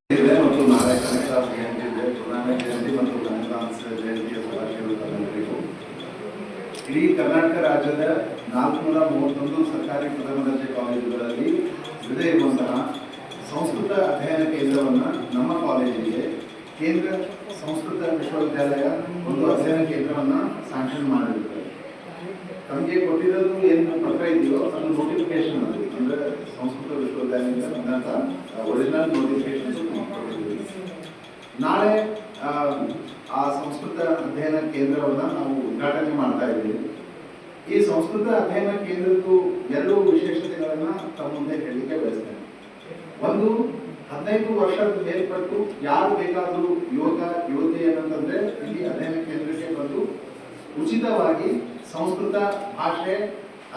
ಇದೆ ಮತ್ತು ನಾಳೆ ಕನಕ ಜಯಂತಿ ಇದೆ ಪುರಾಣ ಜಯಂತಿ ಮತ್ತು ಕನಕಾಂಶ ಜಯಂತಿಯ ಶುಭಾಶಯಗಳು ತಮ್ಮೆಲ್ಲರಿಗೂ ಇಡೀ ಕರ್ನಾಟಕ ರಾಜ್ಯದ ನಾಲ್ಕುನೂರ ಮೂವತ್ತೊಂದು ಸರ್ಕಾರಿ ಪ್ರಥಮ ದರ್ಜೆ ಕಾಲೇಜುಗಳಲ್ಲಿ ಇರದೇ ಇರುವಂತಹ ಸಂಸ್ಕೃತ ಅಧ್ಯಯನ ಕೇಂದ್ರವನ್ನು ನಮ್ಮ ಕಾಲೇಜಿಗೆ ಕೇಂದ್ರ ಸಂಸ್ಕೃತ ವಿಶ್ವವಿದ್ಯಾಲಯ ಒಂದು ಅಧ್ಯಯನ ಕೇಂದ್ರವನ್ನು ಸ್ಯಾಂಕ್ಷನ್ ಮಾಡಿರುತ್ತದೆ ನಮಗೆ ಕೊಟ್ಟಿರೋದು ಏನು ಪತ್ರ ಇದೆಯೋ ಅದು ನೋಟಿಫಿಕೇಶನ್ ಅದು. ಅಂದರೆ ಸಂಸ್ಕೃತ ವಿಶ್ವವಿದ್ಯಾಲಯದಿಂದ ಬಂದಂತ ಒರಿಜಿನಲ್ ನೋಟಿಫಿಕೇಶನ್ ನಾಳೆ ಆ ಸಂಸ್ಕೃತ ಅಧ್ಯಯನ ಕೇಂದ್ರವನ್ನು ನಾವು ಉದ್ಘಾಟನೆ ಮಾಡ್ತಾ ಇದ್ದೀವಿ. ಈ ಸಂಸ್ಕೃತ ಅಧ್ಯಯನ ಕೇಂದ್ರದ್ದು ಎರಡು ವಿಶೇಷತೆಗಳನ್ನ ತಮ್ಮ ಮುಂದೆ ಹೇಳಲಿಕ್ಕೆ ಬಯಸ್ತೇನೆ. ಒಂದು, ಹದಿನೈದು ವರ್ಷದ ಮೇಲ್ಪಟ್ಟು ಯಾರು ಬೇಕಾದರೂ ಯುವಕ, ಯುವತಿ ಏನಂತಂದ್ರೆ ಇಲ್ಲಿ ಅಧ್ಯಯನ ಕೇಂದ್ರಕ್ಕೆ ಬಂದು ಉಚಿತವಾಗಿ ಸಂಸ್ಕೃತ ಭಾಷೆ,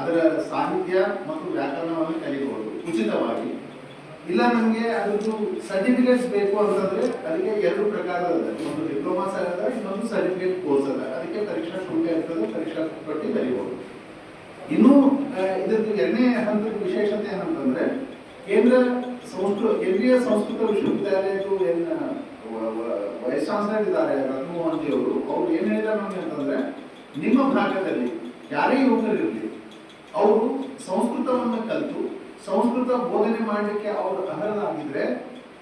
ಅದರ ಸಾಹಿತ್ಯ ಮತ್ತು ವ್ಯಾಕರಣವನ್ನು ಕಲಿಯಬಹುದು ಉಚಿತವಾಗಿ. ಇಲ್ಲ, ನಮಗೆ ಅದರದ್ದು ಸರ್ಟಿಫಿಕೇಟ್ಸ್ ಬೇಕು ಅಂತಂದ್ರೆ ಅದಕ್ಕೆ ಎರಡು ಪ್ರಕಾರ ಅದ. ಒಂದು ಡಿಪ್ಲೊಮಾ ಸರ್ ಅದ ಇನ್ನೊಂದು ಸರ್ಟಿಫಿಕೇಟ್ ಕೋರ್ಸ್ ಅದ. ಅದಕ್ಕೆ ಪರೀಕ್ಷಾ ಶುಲ್ಕ ಇರ್ತದೆ, ಪರೀಕ್ಷಾ ಕಟ್ಟಿ ಕರಿಬಹುದು ಇನ್ನು ಇದ್ರದ್ದು ಎರಡನೇ ಹಂತದ ವಿಶೇಷತೆ ಏನಂತಂದ್ರೆ, ಕೇಂದ್ರ ಸಂಸ್ಕೃತ ಕೇಂದ್ರೀಯ ಸಂಸ್ಕೃತ ವಿಶ್ವವಿದ್ಯಾಲಯದ್ದು ಏನ್ ವೈಸ್ ಚಾನ್ಸಲರ್ ಇದ್ದಾರೆ ರಘುಮೋಹನ್ ಜಿ ಅವರು. ಅವ್ರು ಏನ್ ಹೇಳಿದಾರೆ ನಮ್ಗೆ ಅಂತಂದ್ರೆ, ನಿಮ್ಮ ಭಾಗದಲ್ಲಿ ಯಾರೇ ಯುವಕರಿರಲಿ, ಅವರು ಸಂಸ್ಕೃತವನ್ನು ಕಲಿತು ಸಂಸ್ಕೃತ ಬೋಧನೆ ಮಾಡಲಿಕ್ಕೆ ಅವರು ಅರ್ಹರಾಗಿದ್ರೆ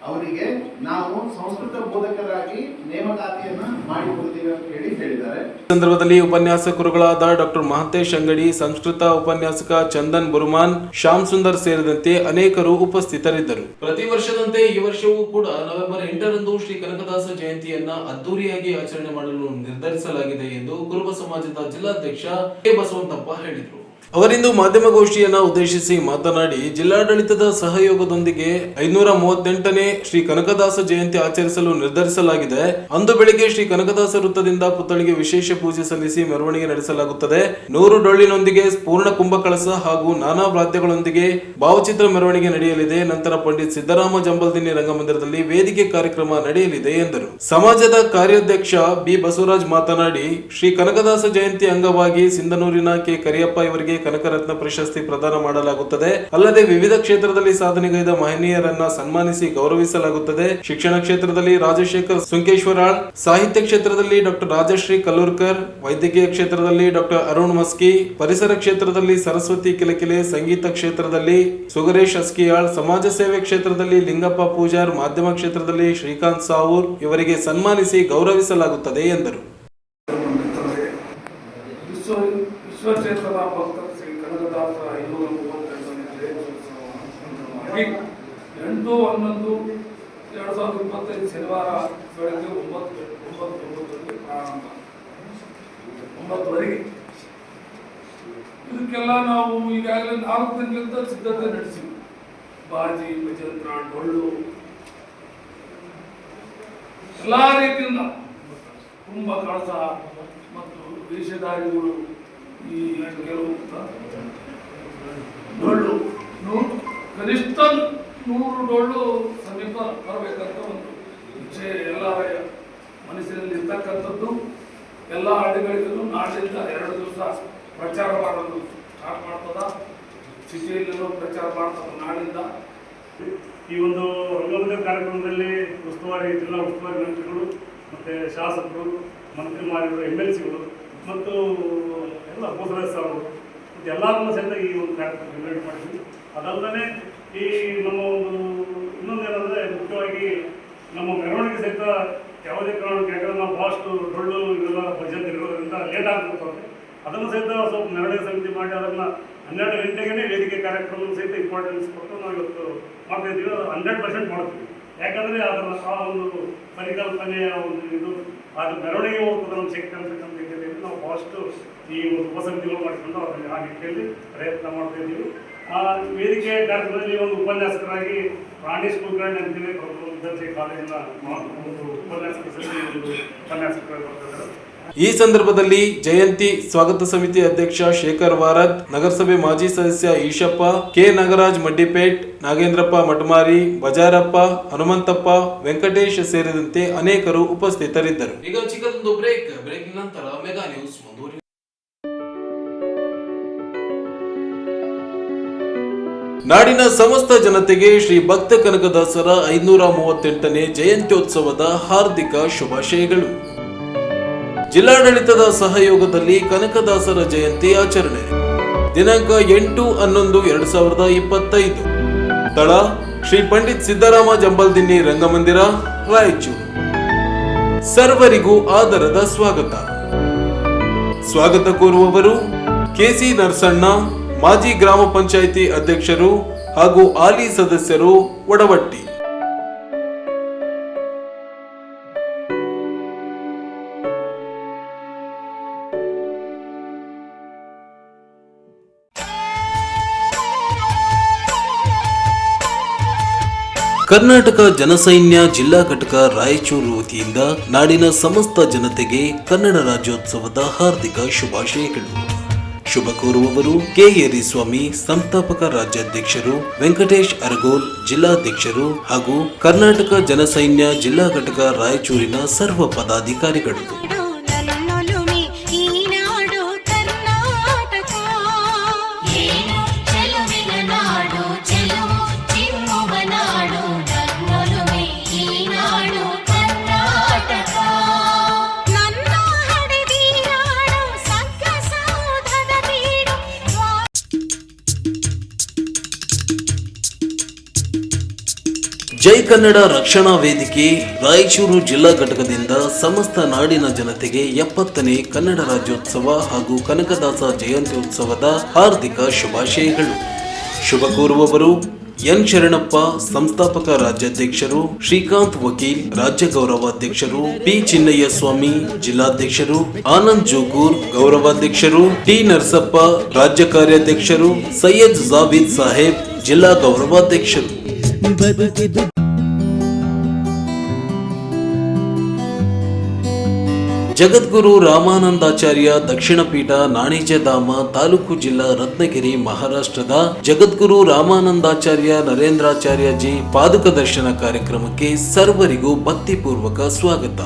ಅವರಿಗೆ ನಾವು ಸಂಸ್ಕೃತ ಬೋಧಕರಾಗಿ ನೇಮಕಾತಿಯನ್ನ ಮಾಡಿಕೊಡ್ತೀವಿ ಅಂತ ಹೇಳಿ ಹೇಳಿದ್ದಾರೆ. ಸಂದರ್ಭದಲ್ಲಿ ಉಪನ್ಯಾಸಕರುಗಳಾದ ಡಾಕ್ಟರ್ ಮಹಂತೇಶ್ ಅಂಗಡಿ ಸಂಸ್ಕೃತ ಉಪನ್ಯಾಸಕ ಚಂದನ್ ಬುರುಮಾನ್ ಶ್ಯಾಮ್ ಸುಂದರ್ ಸೇರಿದಂತೆ ಅನೇಕರು ಉಪಸ್ಥಿತರಿದ್ದರು. ಪ್ರತಿ ವರ್ಷದಂತೆ ಈ ವರ್ಷವೂ ಕೂಡ ನವೆಂಬರ್ ಎಂಟರಂದು ಶ್ರೀ ಕನಕದಾಸ ಜಯಂತಿಯನ್ನ ಅದ್ದೂರಿಯಾಗಿ ಆಚರಣೆ ಮಾಡಲು ನಿರ್ಧರಿಸಲಾಗಿದೆ ಎಂದು ಕುರುಬ ಸಮಾಜದ ಜಿಲ್ಲಾಧ್ಯಕ್ಷ ಕೆ ಬಸವಂತಪ್ಪ ಹೇಳಿದರು. ಅವರಿಂದು ಮಾಧ್ಯಮಗೋಷ್ಠಿಯನ್ನು ಉದ್ದೇಶಿಸಿ ಮಾತನಾಡಿ ಜಿಲ್ಲಾಡಳಿತದ ಸಹಯೋಗದೊಂದಿಗೆ ಐನೂರ ಮೂವತ್ತೆಂಟನೇ ಶ್ರೀ ಕನಕದಾಸ ಜಯಂತಿ ಆಚರಿಸಲು ನಿರ್ಧರಿಸಲಾಗಿದೆ. ಅಂದು ಬೆಳಿಗ್ಗೆ ಶ್ರೀ ಕನಕದಾಸ ವೃತ್ತದಿಂದ ಪುತ್ಥಳಿಗೆ ವಿಶೇಷ ಪೂಜೆ ಸಲ್ಲಿಸಿ ಮೆರವಣಿಗೆ ನಡೆಸಲಾಗುತ್ತದೆ. ನೂರು ಡೊಳ್ಳಿನೊಂದಿಗೆ ಪೂರ್ಣ ಕುಂಭ ಕಳಸ ಹಾಗೂ ನಾನಾ ವಾದ್ಯಗಳೊಂದಿಗೆ ಭಾವಚಿತ್ರ ಮೆರವಣಿಗೆ ನಡೆಯಲಿದೆ. ನಂತರ ಪಂಡಿತ್ ಸಿದ್ದರಾಮ ಜಂಬಲ್ದಿನಿ ರಂಗಮಂದಿರದಲ್ಲಿ ವೇದಿಕೆ ಕಾರ್ಯಕ್ರಮ ನಡೆಯಲಿದೆ ಎಂದರು. ಸಮಾಜದ ಕಾರ್ಯಾಧ್ಯಕ್ಷ ಬಿ ಬಸವರಾಜ್ ಮಾತನಾಡಿ, ಶ್ರೀ ಕನಕದಾಸ ಜಯಂತಿ ಅಂಗವಾಗಿ ಸಿಂಧನೂರಿನ ಕೆ ಕರಿಯಪ್ಪ ಇವರಿಗೆ ಕನಕರತ್ನ ಪ್ರಶಸ್ತಿ ಪ್ರದಾನ ಮಾಡಲಾಗುತ್ತದೆ. ಅಲ್ಲದೆ ವಿವಿಧ ಕ್ಷೇತ್ರದಲ್ಲಿ ಸಾಧನೆಗೈದ ಮಹನೀಯರನ್ನ ಸನ್ಮಾನಿಸಿ ಗೌರವಿಸಲಾಗುತ್ತದೆ. ಶಿಕ್ಷಣ ಕ್ಷೇತ್ರದಲ್ಲಿ ರಾಜಶೇಖರ್ ಸುಂಕೇಶ್ವರಾಳ್, ಸಾಹಿತ್ಯ ಕ್ಷೇತ್ರದಲ್ಲಿ ಡಾಕ್ಟರ್ ರಾಜಶ್ರೀ ಕಲ್ಲೂರ್ಕರ್, ವೈದ್ಯಕೀಯ ಕ್ಷೇತ್ರದಲ್ಲಿ ಡಾಕ್ಟರ್ ಅರುಣ್ ಮಸ್ಕಿ, ಪರಿಸರ ಕ್ಷೇತ್ರದಲ್ಲಿ ಸರಸ್ವತಿ ಕಿಲಕಿಲೆ, ಸಂಗೀತ ಕ್ಷೇತ್ರದಲ್ಲಿ ಸುಗರೇಶ್ ಅಸ್ಕಿಯಾಳ್, ಸಮಾಜ ಸೇವೆ ಕ್ಷೇತ್ರದಲ್ಲಿ ಲಿಂಗಪ್ಪ ಪೂಜಾರ್, ಮಾಧ್ಯಮ ಕ್ಷೇತ್ರದಲ್ಲಿ ಶ್ರೀಕಾಂತ್ ಸಾವೂರ್ ಇವರಿಗೆ ಸನ್ಮಾನಿಸಿ ಗೌರವಿಸಲಾಗುತ್ತದೆ ಎಂದರು ವಿಶ್ವ ವಿಶ್ವಕ್ಷೇತ್ರದ ಭಕ್ತ ಶ್ರೀ ಕನಕದಾಸ ಐನೂರ ಮೂವತ್ತೆಂಟನೇ ಎಂಟು ಹನ್ನೊಂದು, ಎರಡು ಸಾವಿರದ ಇಪ್ಪತ್ತೈದು ಶನಿವಾರ ಬೆಳಗ್ಗೆ ಒಂಬತ್ತು ಒಂಬತ್ತು ಒಂಬತ್ತರಲ್ಲಿ ಪ್ರಾರಂಭ. ಒಂಬತ್ತುವರೆಗೆ. ಇದಕ್ಕೆಲ್ಲ ನಾವು ಈಗಾಗಲೇ ನಾಲ್ಕು ದಿನಗಳಿಂದ ಸಿದ್ಧತೆ ನಡೆಸಿದ್ವಿ. ಬಾಜಿ, ಭಜಂತ್ರ, ಡೊಳ್ಳು. ಎಲ್ಲ ರೀತಿಯಿಂದ ಕುಂಭ ಕಳಸ ಮತ್ತು ವೇಷಧಾರಿಗಳು ಈ ಕೆಲವು ಡೊಳ್ಳು. ನೂ- ಕನಿಷ್ಠ ನೂರು ಡೊಳ್ಳು ಸಮೀಪ ಬರಬೇಕಂತ ಒಂದು ಇಚ್ಛೆ ಎಲ್ಲ ಮನಸ್ಸಿನಲ್ಲಿ ಇರ್ತಕ್ಕಂಥದ್ದು. ಎಲ್ಲ ಹಳ್ಳಿಗಳಿಗೂ ನಾಳೆಯಿಂದ ಎರಡು ದಿವಸ ಪ್ರಚಾರ ಮಾಡೋದು ಸ್ಟಾರ್ಟ್ ಮಾಡ್ತದ. ಸಿಟಿಯಲ್ಲೂ ಪ್ರಚಾರ ಮಾಡ್ತದ ನಾಳಿಂದ ಈ ಒಂದು ರಂಗಭೂಮಿ ಕಾರ್ಯಕ್ರಮದಲ್ಲಿ ಉಸ್ತುವಾರಿ, ಜಿಲ್ಲಾ ಉಸ್ತುವಾರಿ ಮಂತ್ರಿಗಳು, ಮತ್ತು ಶಾಸಕರು, ಮಂತ್ರಿಮಾರಿಗಳು ಎಂ ಎಲ್ ಸಿಗಳು ಮತ್ತು ಎಲ್ಲ ಭೂಸರಸ್ ಅವರು ಮತ್ತು ಎಲ್ಲರನ್ನೂ ಸಹಿತ ಈ ಒಂದು ಕಾರ್ಯಕ್ರಮ ಮಾಡಿದ್ವಿ. ಅದಲ್ಲದೆ ಈ ನಮ್ಮ ಒಂದು ಇನ್ನೊಂದೇನೆಂದರೆ ಮುಖ್ಯವಾಗಿ ನಮ್ಮ ಮೆರವಣಿಗೆ ಸಹಿತ ಯಾವುದೇ ಕಾರಣಕ್ಕೆ ಯಾಕಂದ್ರೆ ನಾವು ಭಾಳಷ್ಟು ಡೊಳ್ಳು ಇವೆಲ್ಲ ಭಜನ್ ಇರೋದ್ರಿಂದ ಲೇಟ್ ಆಗ್ತಿರ್ತದೆ ಅದನ್ನು ಸಹಿತ ಸ್ವಲ್ಪ ಮೆರವಣಿಗೆ ಸಮಿತಿ ಮಾಡಿ ಅದನ್ನು ಹನ್ನೆರಡು ಗಂಟೆಗೆ ವೇದಿಕೆ ಕಾರ್ಯಕ್ರಮ ಸಹಿತ ಇಂಪಾರ್ಟೆನ್ಸ್ ಕೊಟ್ಟು ನಾವು ಇವತ್ತು ಮಾಡ್ತಾ ಇದ್ದೀವಿ. ಅದು ಹಂಡ್ರೆಡ್ ಪರ್ಸೆಂಟ್ ಮಾಡ್ತೀವಿ ಯಾಕಂದರೆ ಅದರ ಆ ಒಂದು ಪರಿಕಲ್ಪನೆಯ ಒಂದು ಇದು ಅದು ಮೆರವಣಿಗೆ ಹೋಗ್ತದೆ ನಮ್ಮ ಶಕ್ತಿ ಅಂತಕ್ಕಂಥ ರೀತಿಯಲ್ಲಿ ನಾವು ಭಾಳಷ್ಟು ಈ ಒಂದು ಉಪಸಮಿತಿಗಳು ಮಾಡಿಕೊಂಡು ಅದನ್ನು ಆ ನಿಟ್ಟಿನಲ್ಲಿ ಪ್ರಯತ್ನ ಮಾಡ್ತಾ ಇದ್ದೀವಿ. ಆ ವೇದಿಕೆ ಕಾರ್ಯಕ್ರಮದಲ್ಲಿ ಒಂದು ಉಪನ್ಯಾಸಕರಾಗಿ ಪ್ರಾಣೇಶ್ ಕುಲಕರ್ಣಿ ಅಂತೇಳಿ ವಿದ್ಯಾರ್ಥಿ ಕಾಲೇಜಿನ ಒಂದು ಉಪನ್ಯಾಸಕ ಸಮಿತಿ ಒಂದು ಉಪನ್ಯಾಸಕರಾಗಿ ಬರ್ತಿದ್ದಾರೆ ಈ ಸಂದರ್ಭದಲ್ಲಿ ಜಯಂತಿ ಸ್ವಾಗತ ಸಮಿತಿ ಅಧ್ಯಕ್ಷ ಶೇಖರ್ ವಾರದ್ ನಗರಸಭೆ ಮಾಜಿ ಸದಸ್ಯ ಈಶಪ್ಪ ಕೆ ನಾಗರಾಜ್ ಮಡ್ಡಿಪೇಟ್ ನಾಗೇಂದ್ರಪ್ಪ ಮಟಮಾರಿ ಬಜಾರಪ್ಪ ಹನುಮಂತಪ್ಪ ವೆಂಕಟೇಶ್ ಸೇರಿದಂತೆ ಅನೇಕರು ಉಪಸ್ಥಿತರಿದ್ದರು. ಈಗ ಚಿಕ್ಕದೊಂದು ಬ್ರೇಕ್. ಬ್ರೇಕ್ ನಂತರ ಮೆಗಾ ನ್ಯೂಸ್ ಮುಂದುವರಿ ನಾಡಿನ ಸಮಸ್ತ ಜನತೆಗೆ ಶ್ರೀ ಭಕ್ತ ಕನಕದಾಸರ ಐನೂರ ಮೂವತ್ತೆಂಟನೇ ಜಯಂತ್ಯೋತ್ಸವದ ಹಾರ್ದಿಕ ಶುಭಾಶಯಗಳು. ಜಿಲ್ಲಾಡಳಿತದ ಸಹಯೋಗದಲ್ಲಿ ಕನಕದಾಸರ ಜಯಂತಿ ಆಚರಣೆ. ದಿನಾಂಕ ಎಂಟು ಹನ್ನೊಂದು ಎರಡು ಸಾವಿರದ ಇಪ್ಪತ್ತೈದು. ಸ್ಥಳ ಶ್ರೀ ಪಂಡಿತ್ ಸಿದ್ದರಾಮ ಜಂಬಲ್ದಿನ್ನಿ ರಂಗಮಂದಿರ, ರಾಯಚೂರು. ಸರ್ವರಿಗೂ ಆದರದ ಸ್ವಾಗತ. ಸ್ವಾಗತ ಕೋರುವವರು ಕೆಸಿ ನರಸಣ್ಣ ಮಾಜಿ ಗ್ರಾಮ ಪಂಚಾಯಿತಿ ಅಧ್ಯಕ್ಷರು ಹಾಗೂ ಹಾಲಿ ಸದಸ್ಯರು ಒಡವಟ್ಟಿ. ಕರ್ನಾಟಕ ಜನಸೈನ್ಯ ಜಿಲ್ಲಾ ಘಟಕ ರಾಯಚೂರು ವತಿಯಿಂದ ನಾಡಿನ ಸಮಸ್ತ ಜನತೆಗೆ ಕನ್ನಡ ರಾಜ್ಯೋತ್ಸವದ ಹಾರ್ದಿಕ ಶುಭಾಶಯಗಳು. ಶುಭ ಕೋರುವವರು ಕೆ ಸ್ವಾಮಿ, ಸಂಸ್ಥಾಪಕ ರಾಜ್ಯಾಧ್ಯಕ್ಷರು, ವೆಂಕಟೇಶ್ ಅರಗೋಲ್, ಜಿಲ್ಲಾಧ್ಯಕ್ಷರು ಹಾಗೂ ಕರ್ನಾಟಕ ಜನಸೈನ್ಯ ಜಿಲ್ಲಾ ಘಟಕ ರಾಯಚೂರಿನ ಸರ್ವ ಪದಾಧಿಕಾರಿಗಳು. ಜೈ ಕನ್ನಡ ರಕ್ಷಣಾ ವೇದಿಕೆ ರಾಯಚೂರು ಜಿಲ್ಲಾ ಘಟಕದಿಂದ ಸಮಸ್ತ ನಾಡಿನ ಜನತೆಗೆ ಎಪ್ಪತ್ತನೇ ಕನ್ನಡ ರಾಜ್ಯೋತ್ಸವ ಹಾಗೂ ಕನಕದಾಸ ಜಯಂತಿ ಉತ್ಸವದ ಹಾರ್ದಿಕ ಶುಭಾಶಯಗಳು. ಶುಭ ಕೋರುವವರು ಎನ್ ಶರಣಪ್ಪ, ಸಂಸ್ಥಾಪಕ ರಾಜ್ಯಾಧ್ಯಕ್ಷರು, ಶ್ರೀಕಾಂತ್ ವಕೀಲ್, ರಾಜ್ಯ ಗೌರವಾಧ್ಯಕ್ಷರು ಪಿ ಚಿನ್ನಯ್ಯ ಸ್ವಾಮಿ ಜಿಲ್ಲಾಧ್ಯಕ್ಷರು, ಆನಂದ್ ಜೋಗೂರ್ ಗೌರವಾಧ್ಯಕ್ಷರು, ಟಿ ನರಸಪ್ಪ, ರಾಜ್ಯ ಕಾರ್ಯಾಧ್ಯಕ್ಷರು, ಸೈಯದ್ ಜಾವೀದ್ ಸಾಹೇಬ್, ಜಿಲ್ಲಾ ಗೌರವಾಧ್ಯಕ್ಷರು. ಬದುಕಿದು. ಜಗದ್ಗುರು ರಾಮಾನಂದಾಚಾರ್ಯ ದಕ್ಷಿಣ ಪೀಠ ನಾಣಿಜಧಾಮ ತಾಲೂಕು ಜಿಲ್ಲಾ ರತ್ನಗಿರಿ ಮಹಾರಾಷ್ಟ್ರದ ಜಗದ್ಗುರು ರಾಮಾನಂದಾಚಾರ್ಯ ನರೇಂದ್ರಾಚಾರ್ಯಜಿ ಪಾದುಕ ದರ್ಶನ ಕಾರ್ಯಕ್ರಮಕ್ಕೆ ಸರ್ವರಿಗೂ ಭಕ್ತಿಪೂರ್ವಕ ಸ್ವಾಗತ.